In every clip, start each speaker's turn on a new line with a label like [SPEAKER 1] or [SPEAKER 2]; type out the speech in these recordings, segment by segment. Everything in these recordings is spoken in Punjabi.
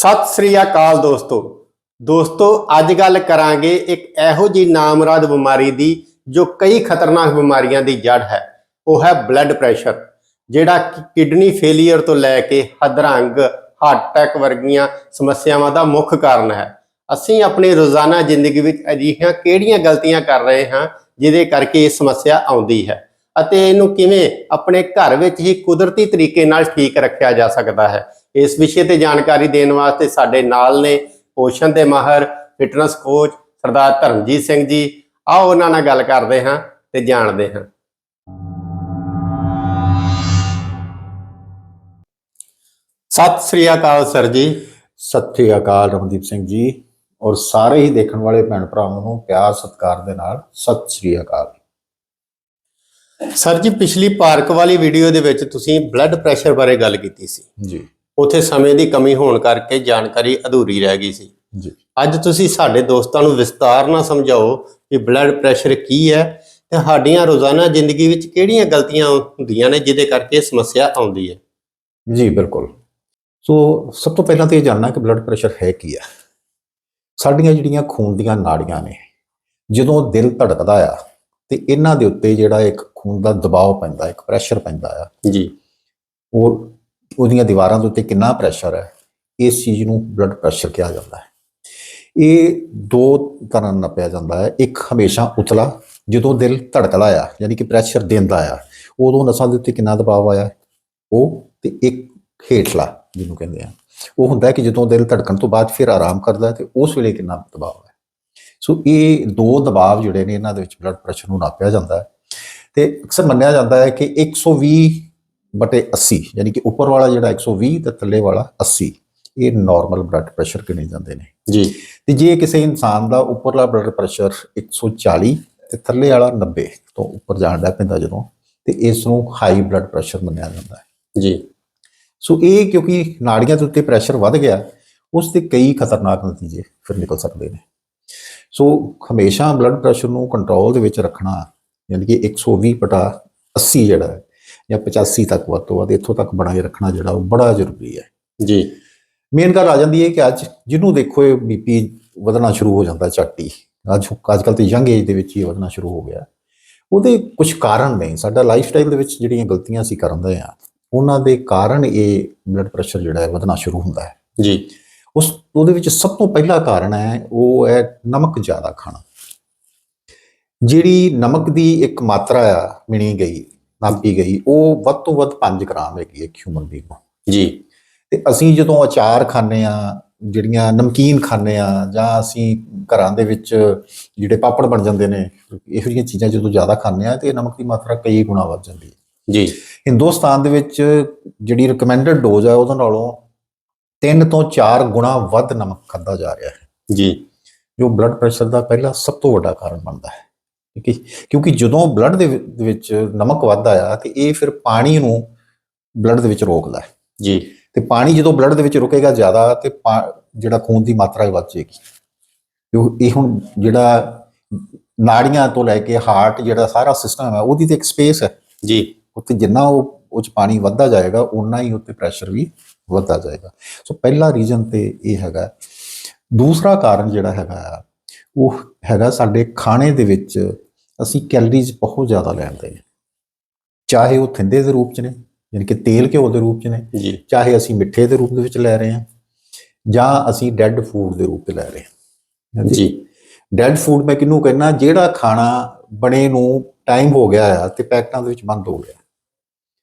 [SPEAKER 1] ਸਤਿ ਸ੍ਰੀ ਅਕਾਲ ਦੋਸਤੋ। ਦੋਸਤੋ, ਅੱਜ ਗੱਲ ਕਰਾਂਗੇ ਇੱਕ ਇਹੋ ਜੀ ਨਾਮਰਾਦ ਬਿਮਾਰੀ ਦੀ, ਜੋ ਕਈ ਖਤਰਨਾਕ ਬਿਮਾਰੀਆਂ ਦੀ ਜੜ ਹੈ। ਉਹ ਹੈ ਬਲੱਡ ਪ੍ਰੈਸ਼ਰ ਜਿਹੜਾ ਕਿ ਕਿਡਨੀ ਫੇਲੀਅਰ ਤੋਂ ਲੈ ਕੇ ਹਦਰੰਗ ਹਾਰਟ ਅਟੈਕ ਵਰਗੀਆਂ ਸਮੱਸਿਆਵਾਂ ਦਾ ਮੁੱਖ ਕਾਰਨ ਹੈ। ਅਸੀਂ ਆਪਣੀ ਰੋਜ਼ਾਨਾ ਜ਼ਿੰਦਗੀ ਵਿੱਚ ਅਜਿਹੀਆਂ ਕਿਹੜੀਆਂ ਗਲਤੀਆਂ ਕਰ ਰਹੇ ਹਾਂ, ਜਿਹਦੇ ਕਰਕੇ ਇਹ ਸਮੱਸਿਆ ਆਉਂਦੀ ਹੈ ਅਤੇ ਇਹਨੂੰ ਕਿਵੇਂ ਆਪਣੇ ਘਰ ਵਿੱਚ ਹੀ ਕੁਦਰਤੀ ਤਰੀਕੇ ਨਾਲ ਠੀਕ ਰੱਖਿਆ ਜਾ ਸਕਦਾ ਹੈ। ਇਸ ਵਿਸ਼ੇ ਤੇ ਜਾਣਕਾਰੀ ਦੇਣ ਵਾਸਤੇ ਸਾਡੇ ਨਾਲ ਨੇ ਪੋਸ਼ਣ ਦੇ ਮਾਹਰ ਫਿਟਨੈਸ ਕੋਚ ਸਰਦਾਰ ਧਰਮਜੀਤ ਸਿੰਘ ਜੀ। ਆਓ ਉਹਨਾਂ ਨਾਲ ਗੱਲ ਕਰਦੇ ਹਾਂ ਤੇ ਜਾਣਦੇ ਹਾਂ। ਸਤਿ ਸ੍ਰੀ ਅਕਾਲ ਸਰ ਜੀ।
[SPEAKER 2] ਸਤਿ ਸ੍ਰੀ ਅਕਾਲ ਰਮਨਦੀਪ ਸਿੰਘ ਜੀ ਔਰ ਸਾਰੇ ਹੀ ਦੇਖਣ ਵਾਲੇ ਭੈਣ ਭਰਾਵਾਂ ਨੂੰ ਪਿਆਰ ਸਤਿਕਾਰ ਦੇ ਨਾਲ ਸਤਿ ਸ੍ਰੀ ਅਕਾਲ।
[SPEAKER 1] ਸਰ ਜੀ ਪਿਛਲੀ ਪਾਰਕ ਵਾਲੀ ਵੀਡੀਓ ਦੇ ਵਿੱਚ ਤੁਸੀਂ ਬਲੱਡ ਪ੍ਰੈਸ਼ਰ ਬਾਰੇ ਗੱਲ ਕੀਤੀ ਸੀ।
[SPEAKER 2] ਜੀ।
[SPEAKER 1] ਉਥੇ ਸਮੇਂ ਦੀ ਕਮੀ ਹੋਣ ਕਰਕੇ ਜਾਣਕਾਰੀ ਅਧੂਰੀ ਰਹਿ ਗਈ ਸੀ।
[SPEAKER 2] ਜੀ।
[SPEAKER 1] ਅੱਜ ਤੁਸੀਂ ਸਾਡੇ ਦੋਸਤਾਂ ਨੂੰ ਵਿਸਤਾਰ ਨਾਲ ਸਮਝਾਓ ਕਿ ਬਲੱਡ ਪ੍ਰੈਸ਼ਰ ਕੀ ਹੈ ਤੇ ਸਾਡੀਆਂ ਰੋਜ਼ਾਨਾ ਜ਼ਿੰਦਗੀ ਵਿੱਚ ਕਿਹੜੀਆਂ ਗਲਤੀਆਂ ਹੁੰਦੀਆਂ ਨੇ ਜਿਹਦੇ ਕਰਕੇ ਸਮੱਸਿਆ ਆਉਂਦੀ ਹੈ।
[SPEAKER 2] ਜੀ ਬਿਲਕੁਲ। ਸੋ ਸਭ ਤੋਂ ਪਹਿਲਾਂ ਤਾਂ ਇਹ ਜਾਣਨਾ ਕਿ ਬਲੱਡ ਪ੍ਰੈਸ਼ਰ ਹੈ ਕੀ ਹੈ। ਸਾਡੀਆਂ ਜਿਹੜੀਆਂ ਖੂਨ ਦੀਆਂ ਨਾੜੀਆਂ ਨੇ ਜਦੋਂ ਦਿਲ ਧੜਕਦਾ ਆ ਤੇ ਇਹਨਾਂ ਦੇ ਉੱਤੇ ਜਿਹੜਾ ਇੱਕ ਖੂਨ ਦਾ ਦਬਾਅ ਪੈਂਦਾ ਇੱਕ ਪ੍ਰੈਸ਼ਰ ਪੈਂਦਾ ਆ
[SPEAKER 1] ਜੀ।
[SPEAKER 2] ਉਹ ਉਹਦੀਆਂ ਦੀਵਾਰਾਂ ਦੇ ਉੱਤੇ ਕਿੰਨਾ ਪ੍ਰੈਸ਼ਰ ਹੈ, ਇਸ ਚੀਜ਼ ਨੂੰ ਬਲੱਡ ਪ੍ਰੈਸ਼ਰ ਕਿਹਾ ਜਾਂਦਾ ਹੈ। ਇਹ ਦੋ ਤਰ੍ਹਾਂ ਨਾਲ ਨੱਪਿਆ ਜਾਂਦਾ ਹੈ। ਇੱਕ ਹਮੇਸ਼ਾ ਉਤਲਾ ਜਦੋਂ ਦਿਲ ਧੜਕਦਾ ਆ, ਯਾਨੀ ਕਿ ਪ੍ਰੈਸ਼ਰ ਦਿੰਦਾ ਆ, ਉਦੋਂ ਨਸਾਂ ਦੇ ਉੱਤੇ ਕਿੰਨਾ ਦਬਾਅ ਆਇਆ? ਉਹ ਤੇ ਇੱਕ ਹੇਠਲਾ, ਜਿਹਨੂੰ ਕਹਿੰਦੇ ਆ। ਉਹ ਹੁੰਦਾ ਕਿ ਜਦੋਂ ਦਿਲ ਧੜਕਣ ਤੋਂ ਬਾਅਦ ਫਿਰ ਆਰਾਮ ਕਰਦਾ ਹੈ ਤੇ ਉਸ ਵੇਲੇ ਕਿੰਨਾ ਦਬਾਅ ਹੈ ਸੋ ਇਹ ਦੋ ਦਬਾਅ ਜਿਹੜੇ ਨੇ, ਇਹਨਾਂ ਦੇ ਵਿੱਚ ਬਲੱਡ ਪ੍ਰੈਸ਼ਰ ਨੂੰ ਨਾਪਿਆ ਜਾਂਦਾ ਹੈ। ਤੇ ਅਕਸਰ ਮੰਨਿਆ ਜਾਂਦਾ ਹੈ ਕਿ 120 ਬਟੇ 80 ਯਾਨੀ ਕਿ ਉੱਪਰ ਵਾਲਾ ਜਿਹੜਾ 120 ਤੇ ਥੱਲੇ ਵਾਲਾ 80 ਇਹ ਨਾਰਮਲ ਬਲੱਡ ਪ੍ਰੈਸ਼ਰ ਗਿਣੇ ਜਾਂਦੇ ਨੇ?
[SPEAKER 1] ਜੀ।
[SPEAKER 2] ਤੇ ਜੇ ਕਿਸੇ ਇਨਸਾਨ ਦਾ ਉੱਪਰਲਾ ਬਲੱਡ ਪ੍ਰੈਸ਼ਰ 140 ਤੇ ਥੱਲੇ ਵਾਲਾ 90 ਤੋਂ ਉੱਪਰ ਜਾਣ ਦਾ ਪੈਂਦਾ ਜਦੋਂ ਤੇ ਇਸ ਨੂੰ ਹਾਈ ਬਲੱਡ ਪ੍ਰੈਸ਼ਰ ਮੰਨਿਆ ਜਾਂਦਾ ਹੈ।
[SPEAKER 1] ਜੀ।
[SPEAKER 2] ਸੋ ਇਹ ਕਿਉਂਕਿ ਨਾੜੀਆਂ ਦੇ ਉੱਤੇ ਪ੍ਰੈਸ਼ਰ ਵੱਧ ਗਿਆ ਉਸ ਦੇ ਕਈ ਖਤਰਨਾਕ ਨਤੀਜੇ ਫਿਰ ਨਿਕਲ ਸਕਦੇ ਨੇ। ਸੋ ਹਮੇਸ਼ਾ ਬਲੱਡ ਪ੍ਰੈਸ਼ਰ ਨੂੰ ਕੰਟਰੋਲ ਦੇ ਵਿੱਚ ਰੱਖਣਾ ਯਾਨੀ ਕਿ 120 ਬਟਾ 80 ਜਿਹੜਾ ਹੈ ਜਾਂ 85 ਤੱਕ ਵੱਧ ਤੋਂ ਵੱਧ ਇੱਥੋਂ ਤੱਕ ਬਣਾਏ ਰੱਖਣਾ ਜਿਹੜਾ ਉਹ ਬੜਾ ਜ਼ਰੂਰੀ ਹੈ।
[SPEAKER 1] ਜੀ।
[SPEAKER 2] ਮੇਨ ਗੱਲ ਆ ਜਾਂਦੀ ਹੈ ਕਿ ਅੱਜ ਜਿਹਨੂੰ ਦੇਖੋ ਇਹ ਬੀਪੀ ਵਧਣਾ ਸ਼ੁਰੂ ਹੋ ਜਾਂਦਾ ਝੱਟੀ ਅੱਜ ਅੱਜ ਕੱਲ੍ਹ ਤੇ ਯੰਗ ਏਜ ਦੇ ਵਿੱਚ ਹੀ ਵਧਣਾ ਸ਼ੁਰੂ ਹੋ ਗਿਆ। ਉਹਦੇ ਕੁਝ ਕਾਰਨ ਨੇ। ਸਾਡਾ ਲਾਈਫ ਸਟਾਈਲ ਦੇ ਵਿੱਚ ਜਿਹੜੀਆਂ ਗਲਤੀਆਂ ਅਸੀਂ ਕਰਦੇ ਆ ਉਹਨਾਂ ਦੇ ਕਾਰਨ ਇਹ ਬਲੱਡ ਪ੍ਰੈਸ਼ਰ ਜਿਹੜਾ ਹੈ ਵਧਣਾ ਸ਼ੁਰੂ ਹੁੰਦਾ ਹੈ।
[SPEAKER 1] ਜੀ।
[SPEAKER 2] ਉਸ ਉਹਦੇ ਵਿੱਚ ਸਭ ਤੋਂ ਪਹਿਲਾ ਕਾਰਨ ਹੈ ਉਹ ਹੈ ਨਮਕ ਜ਼ਿਆਦਾ ਖਾਣਾ। ਜਿਹੜੀ ਨਮਕ ਦੀ ਇੱਕ ਮਾਤਰਾ ਆ ਮਿਣੀ ਗਈ ਨਾਪੀ ਗਈ ਉਹ ਵੱਧ ਤੋਂ ਵੱਧ 5 ਗ੍ਰਾਮ ਹੈਗੀ ਹੈ ਇੱਕ ਹਿਊਮਨ ਬੀਂਗ ਨੂੰ।
[SPEAKER 1] ਜੀ।
[SPEAKER 2] ਤੇ ਅਸੀਂ ਜਦੋਂ ਅਚਾਰ ਖਾਂਦੇ ਆ ਜਿਹੜੀਆਂ ਨਮਕੀਨ ਖਾਂਦੇ ਆ ਜਾਂ ਅਸੀਂ ਘਰਾਂ ਦੇ ਵਿੱਚ ਜਿਹੜੇ ਪਾਪੜ ਬਣ ਜਾਂਦੇ ਨੇ ਇਹੋ ਜਿਹੀਆਂ ਚੀਜ਼ਾਂ ਜਦੋਂ ਜ਼ਿਆਦਾ ਖਾਂਦੇ ਆ ਤੇ ਨਮਕ ਦੀ ਮਾਤਰਾ ਕਈ ਗੁਣਾ ਵੱਧ ਜਾਂਦੀ ਹੈ।
[SPEAKER 1] ਜੀ।
[SPEAKER 2] ਹਿੰਦੁਸਤਾਨ ਦੇ ਵਿੱਚ ਜਿਹੜੀ ਰეკਮੈਂਡਡ ਡੋਜ਼ ਹੈ ਉਹਦੇ ਨਾਲੋਂ 3 ਤੋਂ 4 ਗੁਣਾ ਵੱਧ ਨਮਕ ਖਾਦਾ ਜਾ ਰਿਹਾ ਹੈ।
[SPEAKER 1] ਜੀ।
[SPEAKER 2] ਜੋ ਬਲੱਡ ਪ੍ਰੈਸ਼ਰ ਦਾ ਪਹਿਲਾ ਸਭ ਤੋਂ ਵੱਡਾ ਕਾਰਨ ਬਣਦਾ ਹੈ। ਠੀਕ ਹੈ ਕਿਉਂਕਿ ਜਦੋਂ ਬਲੱਡ ਦੇ ਵਿੱਚ ਨਮਕ ਵੱਧਦਾ ਆ ਤੇ ਇਹ ਫਿਰ ਪਾਣੀ ਨੂੰ ਬਲੱਡ ਦੇ ਵਿੱਚ ਰੋਕਦਾ ਹੈ।
[SPEAKER 1] ਜੀ।
[SPEAKER 2] ਤੇ ਪਾਣੀ ਜਦੋਂ ਬਲੱਡ ਦੇ ਵਿੱਚ ਰੁਕੇਗਾ ਜ਼ਿਆਦਾ ਤੇ ਜਿਹੜਾ ਖੂਨ ਦੀ ਮਾਤਰਾ ਹੀ ਵੱਧ ਜਾਏਗੀ। ਕਿਉਂ ਇਹ ਹੁਣ ਜਿਹੜਾ ਨਾੜੀਆਂ ਤੋਂ ਲੈ ਕੇ ਹਾਰਟ ਜਿਹੜਾ ਸਾਰਾ ਸਿਸਟਮ ਹੈ ਉਹਦੀ ਤੇ ਇੱਕ ਸਪੇਸ ਹੈ।
[SPEAKER 1] ਜੀ।
[SPEAKER 2] ਉੱਤੇ ਜਿੰਨਾ ਉਹ ਉਹ 'ਚ ਪਾਣੀ ਵੱਧਦਾ ਜਾਏਗਾ ਉਨਾ ਹੀ ਉੱਤੇ ਪ੍ਰੈਸ਼ਰ ਵੀ ਵੱਧਦਾ ਜਾਏਗਾ। ਸੋ ਪਹਿਲਾ ਰੀਜ਼ਨ ਤੇ ਇਹ ਹੈਗਾ। ਦੂਸਰਾ ਕਾਰਨ ਜਿਹੜਾ ਹੈਗਾ ਆ, ਉਹ ਹੈਗਾ ਸਾਡੇ ਖਾਣੇ ਦੇ ਵਿੱਚ ਅਸੀਂ ਕੈਲਰੀਜ਼ ਬਹੁਤ ਜ਼ਿਆਦਾ ਲੈਂਦੇ ਹਾਂ। ਚਾਹੇ ਉਹ ਥਿੰਦੇ ਦੇ ਰੂਪ ਚ ਨੇ ਯਾਨੀ ਕਿ ਤੇਲ ਘਿਓ ਦੇ ਰੂਪ ਚ ਨੇ ਚਾਹੇ ਅਸੀਂ ਮਿੱਠੇ ਦੇ ਰੂਪ ਦੇ ਵਿੱਚ ਲੈ ਰਹੇ ਹਾਂ ਜਾਂ ਅਸੀਂ ਡੈੱਡ ਫੂਡ ਦੇ ਰੂਪ ਤੇ ਲੈ ਰਹੇ ਹਾਂ।
[SPEAKER 1] ਜੀ।
[SPEAKER 2] ਡੈੱਡ ਫੂਡ ਮੈਂ ਕਿਹਨੂੰ ਕਹਿੰਦਾ ਜਿਹੜਾ ਖਾਣਾ ਬਣੇ ਨੂੰ ਟਾਈਮ ਹੋ ਗਿਆ ਆ ਤੇ ਪੈਕਟਾਂ ਦੇ ਵਿੱਚ ਬੰਦ ਹੋ ਗਿਆ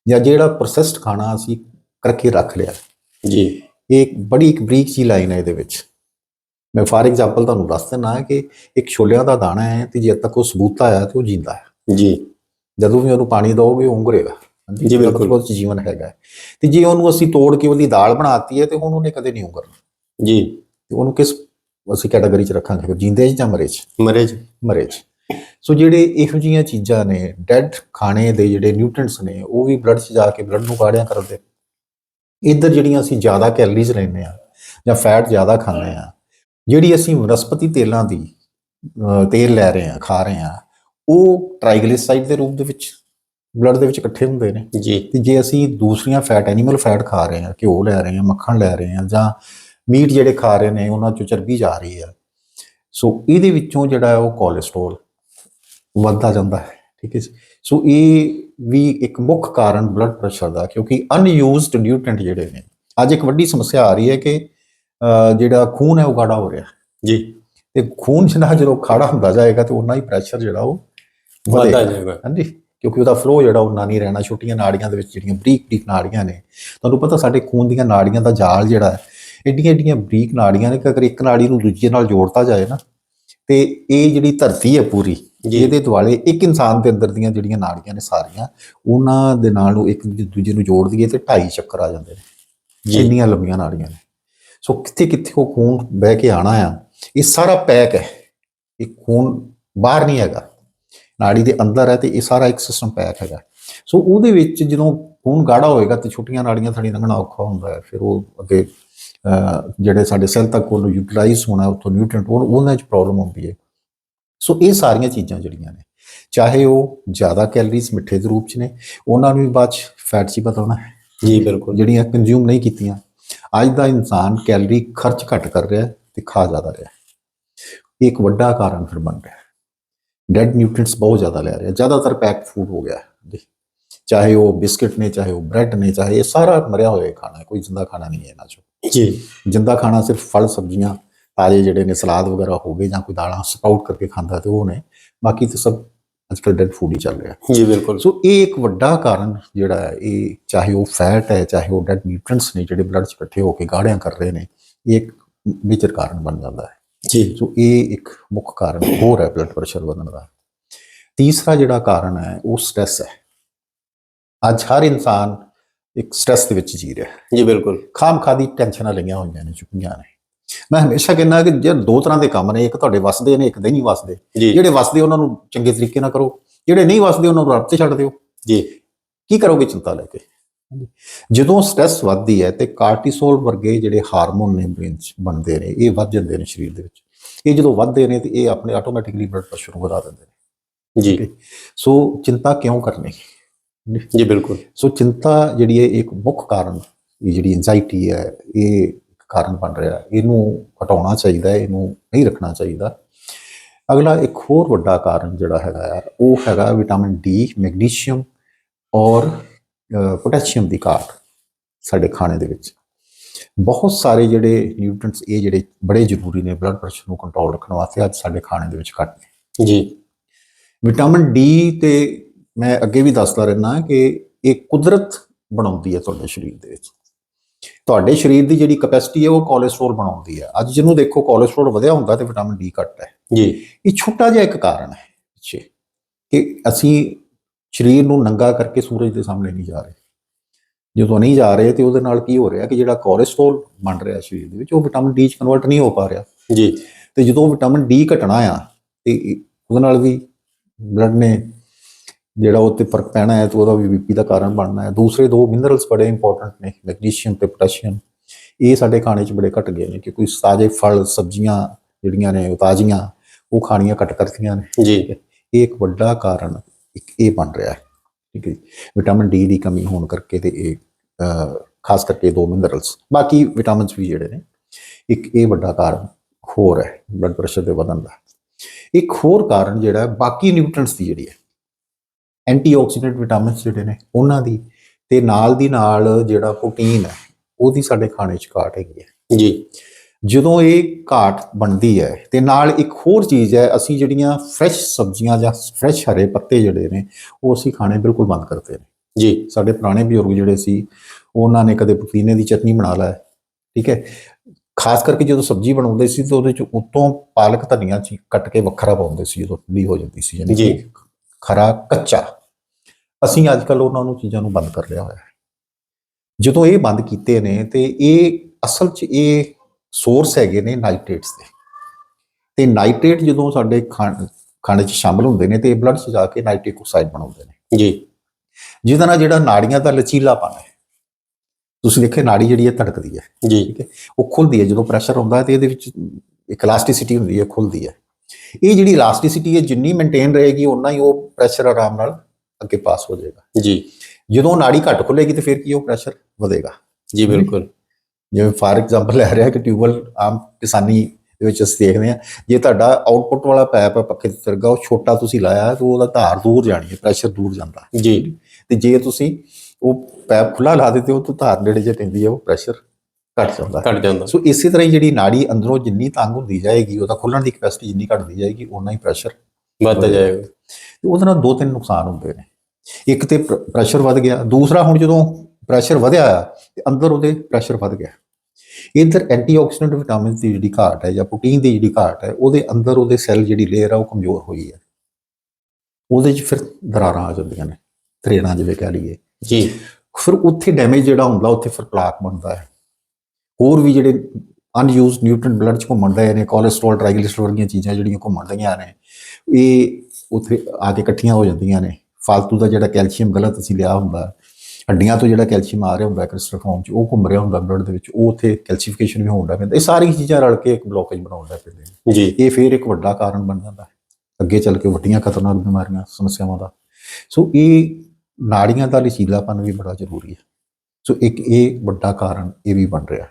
[SPEAKER 2] ਜਾਂ ਜਿਹੜਾ ਪ੍ਰੋਸੈਸਡ ਖਾਣਾ ਅਸੀਂ ਕਰਕੇ ਰੱਖ ਲਿਆ।
[SPEAKER 1] ਜੀ।
[SPEAKER 2] ਇਹ ਇੱਕ ਬੜੀ ਇੱਕ ਬਰੀਕ ਜੀ ਲਾਈਨ ਹੈ ਇਹਦੇ ਵਿੱਚ। ਮੈਂ ਫਾਰ ਐਗਜ਼ਾਮਪਲ ਤੁਹਾਨੂੰ ਦੱਸ ਦਿੰਦਾ ਕਿ ਇੱਕ ਛੋਲਿਆਂ ਦਾ ਦਾਣਾ ਹੈ ਤੇ ਜਦ ਤੱਕ ਉਹ ਸਬੂਤਾ ਆ ਤੇ ਉਹ ਜਿੰਦਾ ਹੈ।
[SPEAKER 1] ਜੀ।
[SPEAKER 2] ਜਦੋਂ ਵੀ ਉਹਨੂੰ ਪਾਣੀ ਦਿਓਗੇ ਉਹ ਉਂਗਰੇਗਾ।
[SPEAKER 1] ਜੀ, ਬਿਲਕੁਲ।
[SPEAKER 2] 'ਚ ਜੀਵਨ ਹੈਗਾ। ਤੇ ਜੇ ਉਹਨੂੰ ਅਸੀਂ ਤੋੜ ਕੇ ਉਹਦੀ ਦਾਲ ਬਣਾਤੀ ਹੈ ਤੇ ਹੁਣ ਉਹਨੇ ਕਦੇ ਨਹੀਂ ਉਂਗਰਨਾ।
[SPEAKER 1] ਜੀ।
[SPEAKER 2] ਤੇ ਉਹਨੂੰ ਕਿਸ ਅਸੀਂ ਕੈਟਾਗਰੀ 'ਚ ਰੱਖਾਂਗੇ? ਜਿੰਦੇ 'ਚ ਜਾਂ ਮਰੇ 'ਚ?
[SPEAKER 1] ਮਰੇਜ
[SPEAKER 2] ਮਰੇ 'ਚ। ਸੋ ਜਿਹੜੇ ਇਹੋ ਜਿਹੀਆਂ ਚੀਜ਼ਾਂ ਨੇ ਡੈਡ ਖਾਣੇ ਦੇ ਜਿਹੜੇ ਨਿਊਟ੍ਰੀਐਂਟਸ ਨੇ ਉਹ ਵੀ ਬਲੱਡ 'ਚ ਜਾ ਕੇ ਬਲੱਡ ਨੂੰ ਕਾੜਿਆ ਕਰਦੇ ਇੱਧਰ ਜਿਹੜੀਆਂ ਅਸੀਂ ਜ਼ਿਆਦਾ ਕੈਲਰੀਜ਼ ਲੈਂਦੇ ਆ ਜਾਂ ਫੈਟ ਜ਼ਿਆਦਾ ਖਾਂਦੇ ਆ ਜਿਹੜੀ ਅਸੀਂ ਵਨਸਪਤੀ ਤੇਲਾਂ ਦੀ ਤੇਲ ਲੈ ਰਹੇ ਆ ਖਾ ਰਹੇ ਆ ਉਹ ਟ੍ਰਾਈਗਲਿਸਰਾਈਡ ਦੇ ਰੂਪ ਦੇ ਵਿੱਚ ਬਲੱਡ ਦੇ ਵਿੱਚ ਇਕੱਠੇ ਹੁੰਦੇ ਨੇ।
[SPEAKER 1] ਜੀ।
[SPEAKER 2] ਤੇ ਜੇ ਅਸੀਂ ਦੂਸਰੀਆਂ ਫੈਟ ਐਨੀਮਲ ਫੈਟ ਖਾ ਰਹੇ ਹਾਂ ਘਿਓ ਲੈ ਰਹੇ ਹਾਂ ਮੱਖਣ ਲੈ ਰਹੇ ਹਾਂ ਜਾਂ ਮੀਟ ਜਿਹੜੇ ਖਾ ਰਹੇ ਨੇ ਉਹਨਾਂ ਚੋਂ ਚਰਬੀ ਜਾ ਰਹੀ ਹੈ। ਸੋ ਇਹਦੇ ਵਿੱਚੋਂ ਜਿਹੜਾ ਹੈ ਉਹ ਕੋਲੇਸਟ੍ਰੋਲ ਵੱਧਦਾ ਜਾਂਦਾ ਹੈ ਠੀਕ ਹੈ। ਸੋ ਇਹ ਵੀ ਇੱਕ ਮੁੱਖ ਕਾਰਨ ਬਲੱਡ ਪ੍ਰੈਸ਼ਰ ਦਾ ਕਿਉਂਕਿ ਅਨਯੂਜ਼ਡ ਨਿਊਟ੍ਰੀਐਂਟ ਜਿਹੜੇ ਨੇ ਅੱਜ ਇੱਕ ਵੱਡੀ ਸਮੱਸਿਆ ਆ ਰਹੀ ਹੈ ਕਿ ਜਿਹੜਾ ਖੂਨ ਹੈ ਉਹ ਗਾੜਾ ਹੋ ਰਿਹਾ
[SPEAKER 1] ਜੀ।
[SPEAKER 2] ਤੇ ਖੂਨ ਜਿੰਨਾ ਜਦੋਂ ਖਾੜਾ ਹੁੰਦਾ ਜਾਏਗਾ ਤੇ ਉਨਾ ਹੀ ਪ੍ਰੈਸ਼ਰ ਜਿਹੜਾ ਉਹ
[SPEAKER 1] ਵਧਦਾ ਜਾਏਗਾ।
[SPEAKER 2] ਹਾਂਜੀ? ਕਿਉਂਕਿ ਉਹਦਾ ਫਲੋ ਜਿਹੜਾ ਉਹਨਾਂ ਨਹੀਂ ਰਹਿਣਾ। ਛੋਟੀਆਂ ਨਾੜੀਆਂ ਦੇ ਵਿੱਚ ਜਿਹੜੀਆਂ ਬਰੀਕ ਬਰੀਕ ਨਾੜੀਆਂ ਨੇ ਤੁਹਾਨੂੰ ਪਤਾ ਸਾਡੇ ਖੂਨ ਦੀਆਂ ਨਾੜੀਆਂ ਦਾ ਜਾਲ ਜਿਹੜਾ ਹੈ ਏਡੀਆਂ ਏਡੀਆਂ ਬਰੀਕ ਨਾੜੀਆਂ ਨੇ ਕਿ ਅਗਰ ਇੱਕ ਨਾੜੀ ਨੂੰ ਦੂਜੀ ਨਾਲ ਜੋੜਤਾ ਜਾਏ ਨਾ ਤੇ ਇਹ ਜਿਹੜੀ ਧਰਤੀ ਹੈ ਪੂਰੀ
[SPEAKER 1] ਜੀ।
[SPEAKER 2] ਇਹਦੇ ਦੁਆਲੇ ਇੱਕ ਇਨਸਾਨ ਦੇ ਅੰਦਰ ਦੀਆਂ ਜਿਹੜੀਆਂ ਨਾੜੀਆਂ ਨੇ ਸਾਰੀਆਂ ਉਹਨਾਂ ਦੇ ਨਾਲ ਉਹ ਇੱਕ ਦੂਜੇ ਨੂੰ ਜੋੜ ਦਈਏ ਤੇ ਢਾਈ ਚੱਕਰ ਆ ਜਾਂਦੇ ਨੇ।
[SPEAKER 1] ਜੀ।
[SPEAKER 2] ਇੰਨੀਆਂ ਲੰਬੀਆਂ ਨਾੜੀਆਂ ਨੇ। ਸੋ ਕਿੱਥੇ ਕਿੱਥੇ ਉਹ ਖੂਨ ਬਹਿ ਕੇ ਆਣਾ ਆ ਇਹ ਸਾਰਾ ਪੈਕ ਹੈ। ਇਹ ਖੂਨ ਬਾਹਰ ਨਹੀਂ ਹੈਗਾ। ਨਾੜੀ ਦੇ ਅੰਦਰ ਹੈ ਤੇ ਇਹ ਸਾਰਾ ਇੱਕ ਸਿਸਟਮ ਪੈਕ ਹੈਗਾ। ਸੋ ਉਹਦੇ ਵਿੱਚ ਜਦੋਂ ਖੂਨ ਗਾੜਾ ਹੋਏਗਾ ਤੇ ਛੋਟੀਆਂ ਨਾੜੀਆਂ ਥੜੀ ਲੰਘਣਾ ਔਖਾ ਹੁੰਦਾ ਹੈ। ਫਿਰ ਉਹ ਅੱਗੇ ਜਿਹੜੇ ਸਾਡੇ ਸੈੱਲ ਤੱਕ ਉਹਨੂੰ ਯੂਟਿਲਾਈਜ਼ ਹੋਣਾ ਉੱਥੋਂ ਨਿਊਟ੍ਰੀਐਂਟ ਉਹਨਾਂ 'ਚ ਪ੍ਰੋਬਲਮ ਹੁੰਦੀ ਹੈ। ਸੋ ਇਹ ਸਾਰੀਆਂ ਚੀਜ਼ਾਂ ਜਿਹੜੀਆਂ ਨੇ ਚਾਹੇ ਉਹ ਜ਼ਿਆਦਾ ਕੈਲਰੀਜ਼ ਮਿੱਠੇ ਦੇ ਰੂਪ 'ਚ ਨੇ ਉਹਨਾਂ ਨੂੰ ਵੀ ਬਾਅਦ 'ਚ ਫੈਟ 'ਚ ਹੀ ਬਦਲਣਾ ਹੈ।
[SPEAKER 1] ਜੀ ਬਿਲਕੁਲ।
[SPEAKER 2] ਜਿਹੜੀਆਂ ਕੰਜ਼ਿਊਮ ਨਹੀਂ ਕੀਤੀਆਂ ਅੱਜ ਦਾ ਇਨਸਾਨ ਕੈਲਰੀ ਖਰਚ ਘੱਟ ਕਰ ਰਿਹਾ ਹੈ ਤੇ ਖਾ ਜ਼ਿਆਦਾ ਰਿਹਾ ਹੈ ਇਹ ਇੱਕ ਵੱਡਾ ਕਾਰਨ ਫਿਰ ਬਣ ਰਿਹਾ ਹੈ ਡੈਡ ਨਿਊਟ੍ਰੀਐਂਟਸ ਬਹੁਤ ਜ਼ਿਆਦਾ ਲੈ ਰਿਹਾ ਜ਼ਿਆਦਾਤਰ ਪੈਕਡ ਫੂਡ ਹੋ ਗਿਆ ਹੈ ਜੀ। ਚਾਹੇ ਉਹ ਬਿਸਕਟ ਨੇ ਚਾਹੇ ਉਹ ਬ੍ਰੈਡ ਨੇ ਚਾਹੇ ਇਹ ਸਾਰਾ ਮਰਿਆ ਹੋਇਆ ਖਾਣਾ ਹੈ ਕੋਈ ਜ਼ਿੰਦਾ ਖਾਣਾ ਨਹੀਂ ਹੈ ਇਹਨਾਂ 'ਚ
[SPEAKER 1] ਜੀ
[SPEAKER 2] ਜਿੰਦਾ ਖਾਣਾ ਸਿਰਫ ਫਲ ਸਬਜ਼ੀਆਂ ਤਾਜ਼ੇ ਜਿਹੜੇ ਨੇ ਸਲਾਦ ਵਗੈਰਾ ਹੋ ਗਏ ਜਾਂ ਕੋਈ ਦਾਲਾਂ ਸਪਰਾਊਟ ਕਰਕੇ ਖਾਂਦਾ ਤੇ ਉਹ ਨੇ ਬਾਕੀ ਤਾਂ ਸਭ ਅੱਜਕੱਲ ਡੈਡ ਫੂਡ ਹੀ ਚੱਲ ਰਿਹਾ।
[SPEAKER 1] ਜੀ ਬਿਲਕੁਲ।
[SPEAKER 2] ਸੋ ਇਹ ਇੱਕ ਵੱਡਾ ਕਾਰਨ ਜਿਹੜਾ ਹੈ ਇਹ ਚਾਹੇ ਉਹ ਫੈਟ ਹੈ ਚਾਹੇ ਉਹ ਡੈਡ ਨਿਊਟ੍ਰੀਐਂਟਸ ਨੇ ਜਿਹੜੇ ਬਲੱਡ 'ਚ ਇਕੱਠੇ ਹੋ ਕੇ ਗਾੜਿਆਂ ਕਰ ਰਹੇ ਨੇ ਇਹ ਇੱਕ ਮੇਜਰ ਕਾਰਨ ਬਣ ਜਾਂਦਾ ਹੈ।
[SPEAKER 1] ਜੀ।
[SPEAKER 2] ਸੋ ਇਹ ਇੱਕ ਮੁੱਖ ਕਾਰਨ ਹੋਰ ਹੈ ਬਲੱਡ ਪ੍ਰੈਸ਼ਰ ਵਧਣ ਦਾ। ਤੀਸਰਾ ਜਿਹੜਾ ਕਾਰਨ ਹੈ ਉਹ ਸਟ੍ਰੈਸ ਹੈ। ਅੱਜ ਹਰ ਇਨਸਾਨ ਇੱਕ ਸਟ੍ਰੈਸ ਦੇ ਵਿੱਚ ਜੀ ਰਿਹਾ ਹੈ।
[SPEAKER 1] ਜੀ ਬਿਲਕੁਲ।
[SPEAKER 2] ਖਾਮ ਖਾਦੀ ਟੈਨਸ਼ਨਾਂ ਲਈਆਂ ਹੋਈਆਂ ਨੇ ਚੁੱਕੀਆਂ ਨੇ। ਮੈਂ ਹਮੇਸ਼ਾ ਕਹਿੰਦਾ ਕਿ ਜੇ ਦੋ ਤਰ੍ਹਾਂ ਦੇ ਕੰਮ ਨੇ ਇੱਕ ਤੁਹਾਡੇ ਵਸਦੇ ਨੇ ਇੱਕ ਦੇ ਨਹੀਂ ਵਸਦੇ। ਜਿਹੜੇ ਵਸਦੇ ਉਹਨਾਂ ਨੂੰ ਚੰਗੇ ਤਰੀਕੇ ਨਾਲ ਕਰੋ ਜਿਹੜੇ ਨਹੀਂ ਵਸਦੇ ਉਹਨਾਂ ਨੂੰ ਰੱਬ ਤੇ ਛੱਡ ਦਿਓ।
[SPEAKER 1] ਜੀ।
[SPEAKER 2] ਕੀ ਕਰੋਗੇ ਚਿੰਤਾ ਲੈ ਕੇ? ਜਦੋਂ ਸਟ੍ਰੈਸ ਵੱਧਦੀ ਹੈ ਤੇ ਕਾਰਟੀਸੋਲ ਵਰਗੇ ਜਿਹੜੇ ਹਾਰਮੋਨ ਨੇ ਬ੍ਰੇਨ 'ਚ ਬਣਦੇ ਨੇ ਇਹ ਵੱਧ ਜਾਂਦੇ ਨੇ ਸਰੀਰ ਦੇ ਵਿੱਚ। ਇਹ ਜਦੋਂ ਵੱਧਦੇ ਨੇ ਤੇ ਇਹ ਆਪਣੇ ਆਟੋਮੈਟਿਕਲੀ ਬਲੱਡ ਪ੍ਰੈਸ਼ਰ ਨੂੰ ਵਧਾ ਦਿੰਦੇ ਨੇ।
[SPEAKER 1] ਜੀ।
[SPEAKER 2] ਸੋ ਚਿੰਤਾ ਕਿਉਂ ਕਰਨੀ?
[SPEAKER 1] ਜੀ ਬਿਲਕੁਲ।
[SPEAKER 2] ਸੋ ਚਿੰਤਾ ਜਿਹੜੀ ਹੈ ਇੱਕ ਮੁੱਖ ਕਾਰਨ ਇਹ ਜਿਹੜੀ ਐਂਜ਼ਾਈਟੀ ਹੈ ਇਹ ਕਾਰਨ ਬਣ ਰਿਹਾ। ਇਹਨੂੰ ਘਟਾਉਣਾ ਚਾਹੀਦਾ ਹੈ ਇਹਨੂੰ ਨਹੀਂ ਰੱਖਣਾ ਚਾਹੀਦਾ। ਅਗਲਾ ਇੱਕ ਹੋਰ ਵੱਡਾ ਕਾਰਨ ਜਿਹੜਾ ਹੈਗਾ ਆ ਉਹ ਹੈਗਾ ਵਿਟਾਮਿਨ ਡੀ ਮੈਗਨੀਸ਼ੀਅਮ ਔਰ ਪੋਟਾਸ਼ੀਅਮ ਦੀ ਘਾਟ ਸਾਡੇ ਖਾਣੇ ਦੇ ਵਿੱਚ। ਬਹੁਤ ਸਾਰੇ ਜਿਹੜੇ ਨਿਊਟ੍ਰੀਐਂਟਸ ਇਹ ਜਿਹੜੇ ਬੜੇ ਜ਼ਰੂਰੀ ਨੇ ਬਲੱਡ ਪ੍ਰੈਸ਼ਰ ਨੂੰ ਕੰਟਰੋਲ ਰੱਖਣ ਵਾਸਤੇ ਅੱਜ ਸਾਡੇ ਖਾਣੇ ਦੇ ਵਿੱਚ ਘੱਟ ਨੇ।
[SPEAKER 1] ਜੀ।
[SPEAKER 2] ਵਿਟਾਮਿਨ ਡੀ ਤੇ ਮੈਂ ਅੱਗੇ ਵੀ ਦੱਸਦਾ ਰਹਿਣਾ ਕਿ ਇਹ ਕੁਦਰਤ ਬਣਾਉਂਦੀ ਹੈ ਤੁਹਾਡੇ ਸਰੀਰ ਦੇ ਵਿੱਚ। ਤੁਹਾਡੇ ਸਰੀਰ ਦੀ ਜਿਹੜੀ ਕੈਪੈਸਿਟੀ ਹੈ ਉਹ ਕੋਲੇਸਟ੍ਰੋਲ ਬਣਾਉਂਦੀ ਹੈ। ਅੱਜ ਜਿਹਨੂੰ ਦੇਖੋ ਕੋਲੇਸਟ੍ਰੋਲ ਵਧਿਆ ਹੁੰਦਾ ਤੇ ਵਿਟਾਮਿਨ ਡੀ ਘੱਟ ਹੈ।
[SPEAKER 1] ਜੀ।
[SPEAKER 2] ਇਹ ਛੋਟਾ ਜਿਹਾ ਇੱਕ ਕਾਰਨ ਹੈ ਪਿੱਛੇ ਕਿ ਅਸੀਂ ਸਰੀਰ ਨੂੰ ਨੰਗਾ ਕਰਕੇ ਸੂਰਜ ਦੇ ਸਾਹਮਣੇ ਨਹੀਂ ਜਾ ਰਹੇ। ਜਦੋਂ ਨਹੀਂ ਜਾ ਰਹੇ ਤੇ ਉਹਦੇ ਨਾਲ ਕੀ ਹੋ ਰਿਹਾ ਕਿ ਜਿਹੜਾ ਕੋਲੇਸਟ੍ਰੋਲ ਬਣ ਰਿਹਾ ਸਰੀਰ ਦੇ ਵਿੱਚ ਉਹ ਵਿਟਾਮਿਨ ਡੀ ਚ ਕਨਵਰਟ ਨਹੀਂ ਹੋ ਪਾ ਰਿਹਾ।
[SPEAKER 1] ਜੀ।
[SPEAKER 2] ਤੇ ਜਦੋਂ ਵਿਟਾਮਿਨ ਡੀ ਘਟਣਾ ਆ ਤੇ ਉਹਦੇ ਨਾਲ ਵੀ ਬਲੱਡ ਨੇ ਜਿਹੜਾ ਉਹ ਤੇ ਫ਼ਰਕ ਪੈਣਾ ਹੈ ਤੇ ਉਹਦਾ ਵੀ ਬੀਪੀ ਦਾ ਕਾਰਨ ਬਣਨਾ ਹੈ। ਦੂਸਰੇ ਦੋ ਮਿਨਰਲਸ ਬੜੇ ਇੰਪੋਰਟੈਂਟ ਨੇ ਮੈਗਨੀਸ਼ੀਅਮ ਤੇ ਪੋਟਾਸ਼ੀਅਮ ਇਹ ਸਾਡੇ ਖਾਣੇ 'ਚ ਬੜੇ ਘਟ ਗਏ ਨੇ ਕਿ ਕੋਈ ਤਾਜ਼ੇ ਫਲ ਸਬਜ਼ੀਆਂ ਜਿਹੜੀਆਂ ਨੇ ਉਹ ਤਾਜ਼ੀਆਂ ਉਹ ਖਾਣੀਆਂ ਘੱਟ ਕਰਤੀਆਂ ਨੇ।
[SPEAKER 1] ਜੀ।
[SPEAKER 2] ਇਹ ਇੱਕ ਵੱਡਾ ਕਾਰਨ ਇੱਕ ਇਹ ਬਣ ਰਿਹਾ ਹੈ ਠੀਕ ਹੈ ਜੀ। ਵਿਟਾਮਿਨ ਡੀ ਦੀ ਕਮੀ ਹੋਣ ਕਰਕੇ ਤੇ ਇਹ ਖਾਸ ਕਰਕੇ ਦੋ ਮਿਨਰਲਸ ਬਾਕੀ ਵਿਟਾਮਿਨਸ ਵੀ ਜਿਹੜੇ ਨੇ ਇੱਕ ਇਹ ਵੱਡਾ ਕਾਰਨ ਹੋਰ ਹੈ ਬਲੱਡ ਪ੍ਰੈਸ਼ਰ ਦੇ ਵਧਣ ਦਾ। ਇੱਕ ਹੋਰ ਕਾਰਨ ਜਿਹੜਾ ਹੈ ਬਾਕੀ ਨਿਊਟ੍ਰੀਐਂਟਸ ਦੀ ਜਿਹੜੀ ਹੈ ਐਂਟੀਆਕਸੀਡੈਂਟ ਵਿਟਾਮਿਨਸ ਜਿਹੜੇ ਨੇ ਉਹਨਾਂ ਦੀ ਤੇ ਨਾਲ ਦੀ ਨਾਲ ਜਿਹੜਾ ਪ੍ਰੋਟੀਨ ਹੈ ਉਹਦੀ ਸਾਡੇ ਖਾਣੇ 'ਚ ਘਾਟ ਹੈਗੀ ਹੈ।
[SPEAKER 1] ਜੀ।
[SPEAKER 2] ਜਦੋਂ ਇਹ ਘਾਟ ਬਣਦੀ ਹੈ ਤੇ ਨਾਲ ਇੱਕ ਹੋਰ ਚੀਜ਼ ਹੈ ਅਸੀਂ ਜਿਹੜੀਆਂ ਫਰੈਸ਼ ਸਬਜ਼ੀਆਂ ਜਾਂ ਫਰੈਸ਼ ਹਰੇ ਪੱਤੇ ਜਿਹੜੇ ਨੇ ਉਹ ਅਸੀਂ ਖਾਣੇ ਬਿਲਕੁਲ ਬੰਦ ਕਰਤੇ ਨੇ।
[SPEAKER 1] ਜੀ।
[SPEAKER 2] ਸਾਡੇ ਪੁਰਾਣੇ ਬਜ਼ੁਰਗ ਜਿਹੜੇ ਸੀ ਉਹਨਾਂ ਨੇ ਕਦੇ ਪੁਦੀਨੇ ਦੀ ਚਟਨੀ ਬਣਾ ਲਿਆ ਠੀਕ ਹੈ? ਖਾਸ ਕਰਕੇ ਜਦੋਂ ਸਬਜ਼ੀ ਬਣਾਉਂਦੇ ਸੀ ਤਾਂ ਉਹਦੇ ਚ ਉਤੋਂ ਪਾਲਕ ਧਨੀਆ ਚ ਕੱਟ ਕੇ ਵੱਖਰਾ ਪਾਉਂਦੇ ਸੀ ਜਦੋਂ ਠੰਡੀ ਹੋ ਜਾਂਦੀ ਸੀ ਯਾਨੀ
[SPEAKER 1] ਜੀ।
[SPEAKER 2] ਕਿ ਖਰਾ ਕੱਚਾ। ਅਸੀਂ ਅੱਜ ਕੱਲ ਉਹਨਾਂ ਨੂੰ ਚੀਜ਼ਾਂ ਨੂੰ ਬੰਦ ਕਰ ਲਿਆ ਹੋਇਆ ਹੈ। ਜਦੋਂ ਇਹ ਬੰਦ ਕੀਤੇ ਨੇ ਤੇ ਇਹ ਅਸਲ ਚ ਇਹ ਸੋਰਸ ਹੈਗੇ ਨੇ ਨਾਈਟ੍ਰੇਟਸ ਦੇ। ਤੇ ਨਾਈਟ੍ਰੇਟ ਜਦੋਂ ਸਾਡੇ ਖਾਣ ਖਾਣੇ ਚ ਸ਼ਾਮਲ ਹੁੰਦੇ ਨੇ ਤੇ ਇਹ ਬਲੱਡ ਚ ਜਾ ਕੇ ਨਾਈਟ੍ਰਿਕ ਆਕਸਾਈਡ ਬਣਾਉਂਦੇ ਨੇ।
[SPEAKER 1] ਜੀ।
[SPEAKER 2] ਜਿਹਦੇ ਨਾਲ ਜਿਹੜਾ ਨਾੜੀਆਂ ਦਾ ਲਚੀਲਾਪਨ ਹੈ ਤੁਸੀਂ ਦੇਖੇ ਨਾੜੀ ਜਿਹੜੀ ਹੈ ਧੜਕਦੀ ਹੈ।
[SPEAKER 1] ਜੀ।
[SPEAKER 2] ਠੀਕ ਹੈ? ਉਹ ਖੁੱਲਦੀ ਹੈ ਜਦੋਂ ਪ੍ਰੈਸ਼ਰ ਹੁੰਦਾ ਹੈ ਤੇ ਇਹਦੇ ਵਿੱਚ ਇੱਕ ਇਲਾਸਟਿਸਿਟੀ ਹੁੰਦੀ ਹੈ ਖੁੱਲਦੀ ਹੈ। ਇਹ ਜਿਹੜੀ ਇਲਾਸਟਿਸਿਟੀ ਹੈ ਜਿੰਨੀ ਮੇਨਟੇਨ ਰਹੇਗੀ ਉਨਾ ਹੀ ਉਹ ਪ੍ਰੈਸ਼ਰ ਆਰਾਮ ਨਾਲ ਅੱਗੇ ਪਾਸ ਹੋ ਜਾਏਗਾ।
[SPEAKER 1] ਜੀ।
[SPEAKER 2] ਜਦੋਂ ਨਾੜੀ ਘੱਟ ਖੁੱਲੇਗੀ ਤੇ ਫਿਰ ਕੀ ਉਹ ਪ੍ਰੈਸ਼ਰ ਵਧੇਗਾ।
[SPEAKER 1] ਜੀ ਬਿਲਕੁਲ।
[SPEAKER 2] ਜਿਵੇਂ ਫਾਰ ਐਗਜ਼ਾਮਪਲ ਲੈ ਰਿਹਾ ਕਿ ਟਿਊਬਲ ਆਮ ਕਿਸਾਨੀ ਦੇ ਵਿੱਚ ਅਸੀਂ ਦੇਖਦੇ ਹਾਂ ਜੇ ਤੁਹਾਡਾ ਆਊਟਪੁੱਟ ਵਾਲਾ ਪੈਪ ਹੈ ਪੱਖੇ ਤੇ ਤਰਗਾ ਉਹ ਛੋਟਾ ਤੁਸੀਂ ਲਾਇਆ ਤਾਂ ਉਹਦਾ ਧਾਰ ਦੂਰ ਜਾਣੀ ਹੈ ਪ੍ਰੈਸ਼ਰ ਦੂਰ ਜਾਂਦਾ।
[SPEAKER 1] ਜੀ।
[SPEAKER 2] ਤੇ ਜੇ ਤੁਸੀਂ ਉਹ ਪੈਪ ਖੁੱਲਾ ਲਾ ਦਿੰਦੇ ਹੋ ਤਾਂ ਧਾਰ ਨੇੜੇ ਜੇ ਪੈਂਦੀ ਹੈ ਉਹ ਪ੍ਰੈਸ਼ਰ ਘਟ ਜਾਂਦਾ।
[SPEAKER 1] ਘਟ ਜਾਂਦਾ।
[SPEAKER 2] ਸੋ ਇਸੇ ਤਰ੍ਹਾਂ ਹੀ ਜਿਹੜੀ ਨਾੜੀ ਅੰਦਰੋਂ ਜਿੰਨੀ ਤੰਗ ਹੁੰਦੀ ਜਾਏਗੀ ਉਹਦਾ ਖੁੱਲਣ ਦੀ ਕਪੈਸਿਟੀ ਜਿੰਨੀ ਘਟਦੀ ਜਾਏਗੀ ਉਨਾ ਹੀ ਪ੍ਰੈਸ਼ਰ
[SPEAKER 1] ਵੱਧਦਾ ਜਾਏਗਾ।
[SPEAKER 2] ਤੇ ਉਹਦੇ ਨਾਲ ਦੋ ਤਿੰਨ ਨੁਕਸਾਨ ਹੁੰਦੇ ਨੇ। ਇੱਕ ਤੇ ਪ੍ਰੈਸ਼ਰ ਵੱਧ ਗਿਆ। ਦੂਸਰਾ ਹੁਣ ਜਦੋਂ ਪ੍ਰੈਸ਼ਰ ਵਧਿਆ ਆ ਤੇ ਅੰਦਰ ਉਹਦੇ ਪ੍ਰੈਸ਼ਰ ਵੱਧ ਗਿਆ। ਇਧਰ ਐਂਟੀਆਕਸੀਡੈਂਟ ਵਿਟਾਮਿਨ ਦੀ ਜਿਹੜੀ ਘਾਟ ਹੈ ਜਾਂ ਪ੍ਰੋਟੀਨ ਦੀ ਜਿਹੜੀ ਘਾਟ ਹੈ ਉਹਦੇ ਅੰਦਰ ਉਹਦੇ ਸੈੱਲ ਜਿਹੜੀ ਲੇਅਰ ਆ ਉਹ ਕਮਜ਼ੋਰ ਹੋਈ ਹੈ। ਉਹਦੇ 'ਚ ਫਿਰ ਦਰਾਰਾਂ ਆ ਜਾਂਦੀਆਂ ਨੇ ਤਰੇੜਾਂ ਜਿਵੇਂ ਕਹਿ ਲਈਏ।
[SPEAKER 1] ਜੀ।
[SPEAKER 2] ਫਿਰ ਉੱਥੇ ਡੈਮੇਜ ਜਿਹੜਾ ਹੁੰਦਾ ਉੱਥੇ ਫਿਰ ਪਲਾਕ ਬਣਦਾ ਹੈ। ਹੋਰ ਵੀ ਜਿਹੜੇ ਅਨਯੂਜ਼ਡ ਨਿਊਟ੍ਰੀਐਂਟ ਬਲੱਡ ਚ ਘੁੰਮਣ ਦੇ ਨੇ ਕੋਲੇਸਟ੍ਰੋਲ ਟ੍ਰਾਈਗਲਿਸਰਾਈਡ ਵਰਗੀਆਂ ਚੀਜ਼ਾਂ ਜਿਹੜੀਆਂ ਘੁੰਮਣ ਦੀਆਂ ਨੇ ਇਹ ਉੱਥੇ ਆ ਕੇ ਇਕੱਠੀਆਂ ਹੋ ਜਾਂਦੀਆਂ ਨੇ। ਫालतू ਦਾ ਜਿਹੜਾ ਕੈਲਸ਼ੀਅਮ ਗਲਤ ਅਸੀਂ ਲਿਆ ਹੁੰਦਾ ਹੱਡੀਆਂ ਤੋਂ ਜਿਹੜਾ ਕੈਲਸ਼ੀਅਮ ਆ ਰਿਹਾ ਹੁੰਦਾ ਕ੍ਰਿਸਟਲ ਫਾਰਮ ਚ ਉਹ ਘੁੰਮ ਰਿਹਾ ਹੁੰਦਾ ਬਲੱਡ ਦੇ ਵਿੱਚ ਉਹ ਉੱਥੇ ਕੈਲਸੀਫਿਕੇਸ਼ਨ ਵੀ ਹੋਣ ਲੱਗ ਪੈਂਦਾ। ਇਹ ਸਾਰੀ ਚੀਜ਼ਾਂ ਰਲ ਕੇ ਇੱਕ ਬਲੋਕੇਜ ਬਣਾਉਣ ਲੱਗ ਪੈਂਦੇ ਨੇ।
[SPEAKER 1] ਜੀ।
[SPEAKER 2] ਇਹ ਫਿਰ ਇੱਕ ਵੱਡਾ ਕਾਰਨ ਬਣ ਜਾਂਦਾ। ਹੈ ਅੱਗੇ ਚੱਲ ਕੇ ਵੱਡੀਆਂ ਖਤਰਨਾਕ ਬਿਮਾਰੀਆਂ ਸਮੱਸਿਆਵਾਂ ਦਾ। ਸੋ ਇਹ ਨਾੜੀਆਂ ਦਾ ਲਚੀਲਾਪਨ ਵੀ ਬੜਾ ਜ਼ਰੂਰੀ ਹੈ। ਸੋ ਇੱਕ ਇਹ ਵੱਡਾ ਕਾਰਨ ਇਹ ਵੀ ਬਣ ਰਿਹਾ।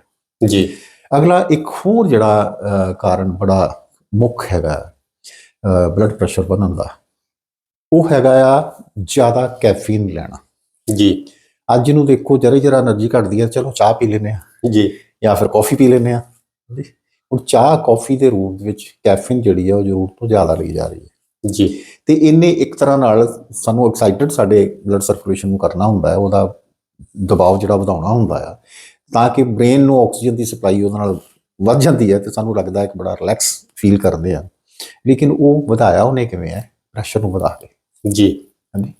[SPEAKER 1] ਜੀ।
[SPEAKER 2] ਅਗਲਾ ਇੱਕ ਹੋਰ ਜਿਹੜਾ ਕਾਰਨ ਬੜਾ ਮੁੱਖ ਹੈਗਾ। ਬਲੱਡ ਪ੍ਰੈਸ਼ਰ ਵਧਣ ਦਾ। ਉਹ ਹੈਗਾ ਆ ਜ਼ਿਆਦਾ ਕੈਫੀਨ ਲੈਣਾ।
[SPEAKER 1] ਜੀ।
[SPEAKER 2] ਅੱਜ ਨੂੰ ਦੇਖੋ ਜਰਾ ਜਰਾ એનર્ਜੀ ਘਟਦੀ ਆ ਚਲੋ ਚਾਹ ਪੀ ਲੈਨੇ ਆ।
[SPEAKER 1] ਜੀ।
[SPEAKER 2] ਜਾਂ ਫਿਰ ਕਾਫੀ ਪੀ ਲੈਨੇ ਆ। ਹੁਣ ਚਾਹ ਕਾਫੀ ਦੇ ਰੂਪ ਵਿੱਚ ਕੈਫੀਨ ਜਿਹੜੀ ਆ ਉਹ ਜ਼ਰੂਰ ਤੋਂ ਜ਼ਿਆਦਾ ਲਈ ਜਾ ਰਹੀ ਹੈ।
[SPEAKER 1] ਜੀ।
[SPEAKER 2] ਤੇ ਇਹਨੇ ਇੱਕ ਤਰ੍ਹਾਂ ਨਾਲ ਸਾਨੂੰ ਐਕਸਾਈਟਡ ਸਾਡੇ ਬਲੱਡ ਸਰਕੂਲੇਸ਼ਨ ਨੂੰ ਕਰਨਾ ਹੁੰਦਾ ਹੈ ਉਹਦਾ ਦਬਾਅ ਜਿਹੜਾ ਵਧਾਉਣਾ ਹੁੰਦਾ ਆ। ਤਾਂ ਕਿ ਬ੍ਰੇਨ ਨੂੰ ਆਕਸੀਜਨ ਦੀ ਸਪਲਾਈ ਉਹਦੇ ਨਾਲ ਵੱਧ ਜਾਂਦੀ ਹੈ ਤੇ ਸਾਨੂੰ ਲੱਗਦਾ ਹੈ ਕਿ ਬੜਾ ਰਿਲੈਕਸ ਫੀਲ ਕਰਦੇ ਆ। ਲੇਕਿਨ ਉਹ ਵਧਾਇਆ ਉਹਨੇ ਕਿਵੇਂ ਹੈ? ਪ੍ਰੈਸ਼ਰ ਨੂੰ ਵਧਾ ਕੇ।
[SPEAKER 1] ਜੀ।
[SPEAKER 2] ਹਾਂਜੀ।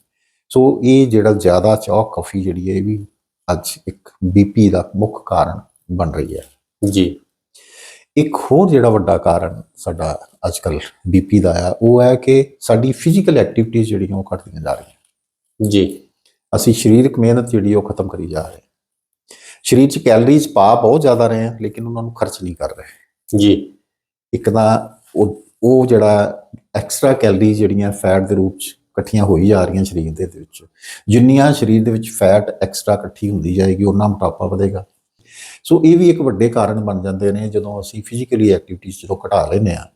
[SPEAKER 2] ਸੋ ਇਹ ਜਿਹੜਾ ਜ਼ਿਆਦਾ ਚਾਹ ਕਾਫੀ ਜਿਹੜੀ ਹੈ ਇਹ ਵੀ ਅੱਜ ਇੱਕ ਬੀਪੀ ਦਾ ਮੁੱਖ ਕਾਰਨ ਬਣ ਰਹੀ ਹੈ।
[SPEAKER 1] ਜੀ।
[SPEAKER 2] ਇੱਕ ਹੋਰ ਜਿਹੜਾ ਵੱਡਾ ਕਾਰਨ ਸਾਡਾ ਅੱਜਕੱਲ ਬੀਪੀ ਦਾ ਆ ਉਹ ਹੈ ਕਿ ਸਾਡੀ ਫਿਜ਼ੀਕਲ ਐਕਟੀਵਿਟੀਜ਼ ਜਿਹੜੀਆਂ ਉਹ ਘਟਦੀਆਂ ਜਾ ਰਹੀਆਂ।
[SPEAKER 1] ਜੀ।
[SPEAKER 2] ਅਸੀਂ ਸਰੀਰਕ ਮਿਹਨਤ ਜਿਹੜੀ ਉਹ ਖਤਮ ਕਰੀ ਜਾ ਰਹੇ ਸਰੀਰ 'ਚ ਕੈਲਰੀਜ਼ ਪਾ ਬਹੁਤ ਜ਼ਿਆਦਾ ਰਹੇ ਆ ਲੇਕਿਨ ਉਹਨਾਂ ਨੂੰ ਖਰਚ ਨਹੀਂ ਕਰ ਰਹੇ।
[SPEAKER 1] ਜੀ।
[SPEAKER 2] ਇੱਕ ਤਾਂ ਉਹ ਉਹ ਜਿਹੜਾ ਐਕਸਟਰਾ ਕੈਲਰੀਜ਼ ਜਿਹੜੀਆਂ ਫੈਟ ਦੇ ਰੂਪ 'ਚ ਇਕੱਠੀਆਂ ਹੋਈ ਜਾ ਰਹੀਆਂ ਸਰੀਰ ਦੇ ਵਿੱਚ, ਜਿੰਨੀਆਂ ਸਰੀਰ ਦੇ ਵਿੱਚ ਫੈਟ ਐਕਸਟਰਾ ਇਕੱਠੀ ਹੁੰਦੀ ਜਾਏਗੀ ਉਹਨਾਂ ਮੋਟਾਪਾ ਵਧੇਗਾ। ਸੋ ਇਹ ਵੀ ਇੱਕ ਵੱਡੇ ਕਾਰਨ ਬਣ ਜਾਂਦੇ ਨੇ, ਜਦੋਂ ਅਸੀਂ ਫਿਜ਼ੀਕਲੀ ਐਕਟੀਵਿਟੀਜ਼ ਜਦੋਂ ਘਟਾ ਲੈਂਦੇ ਆ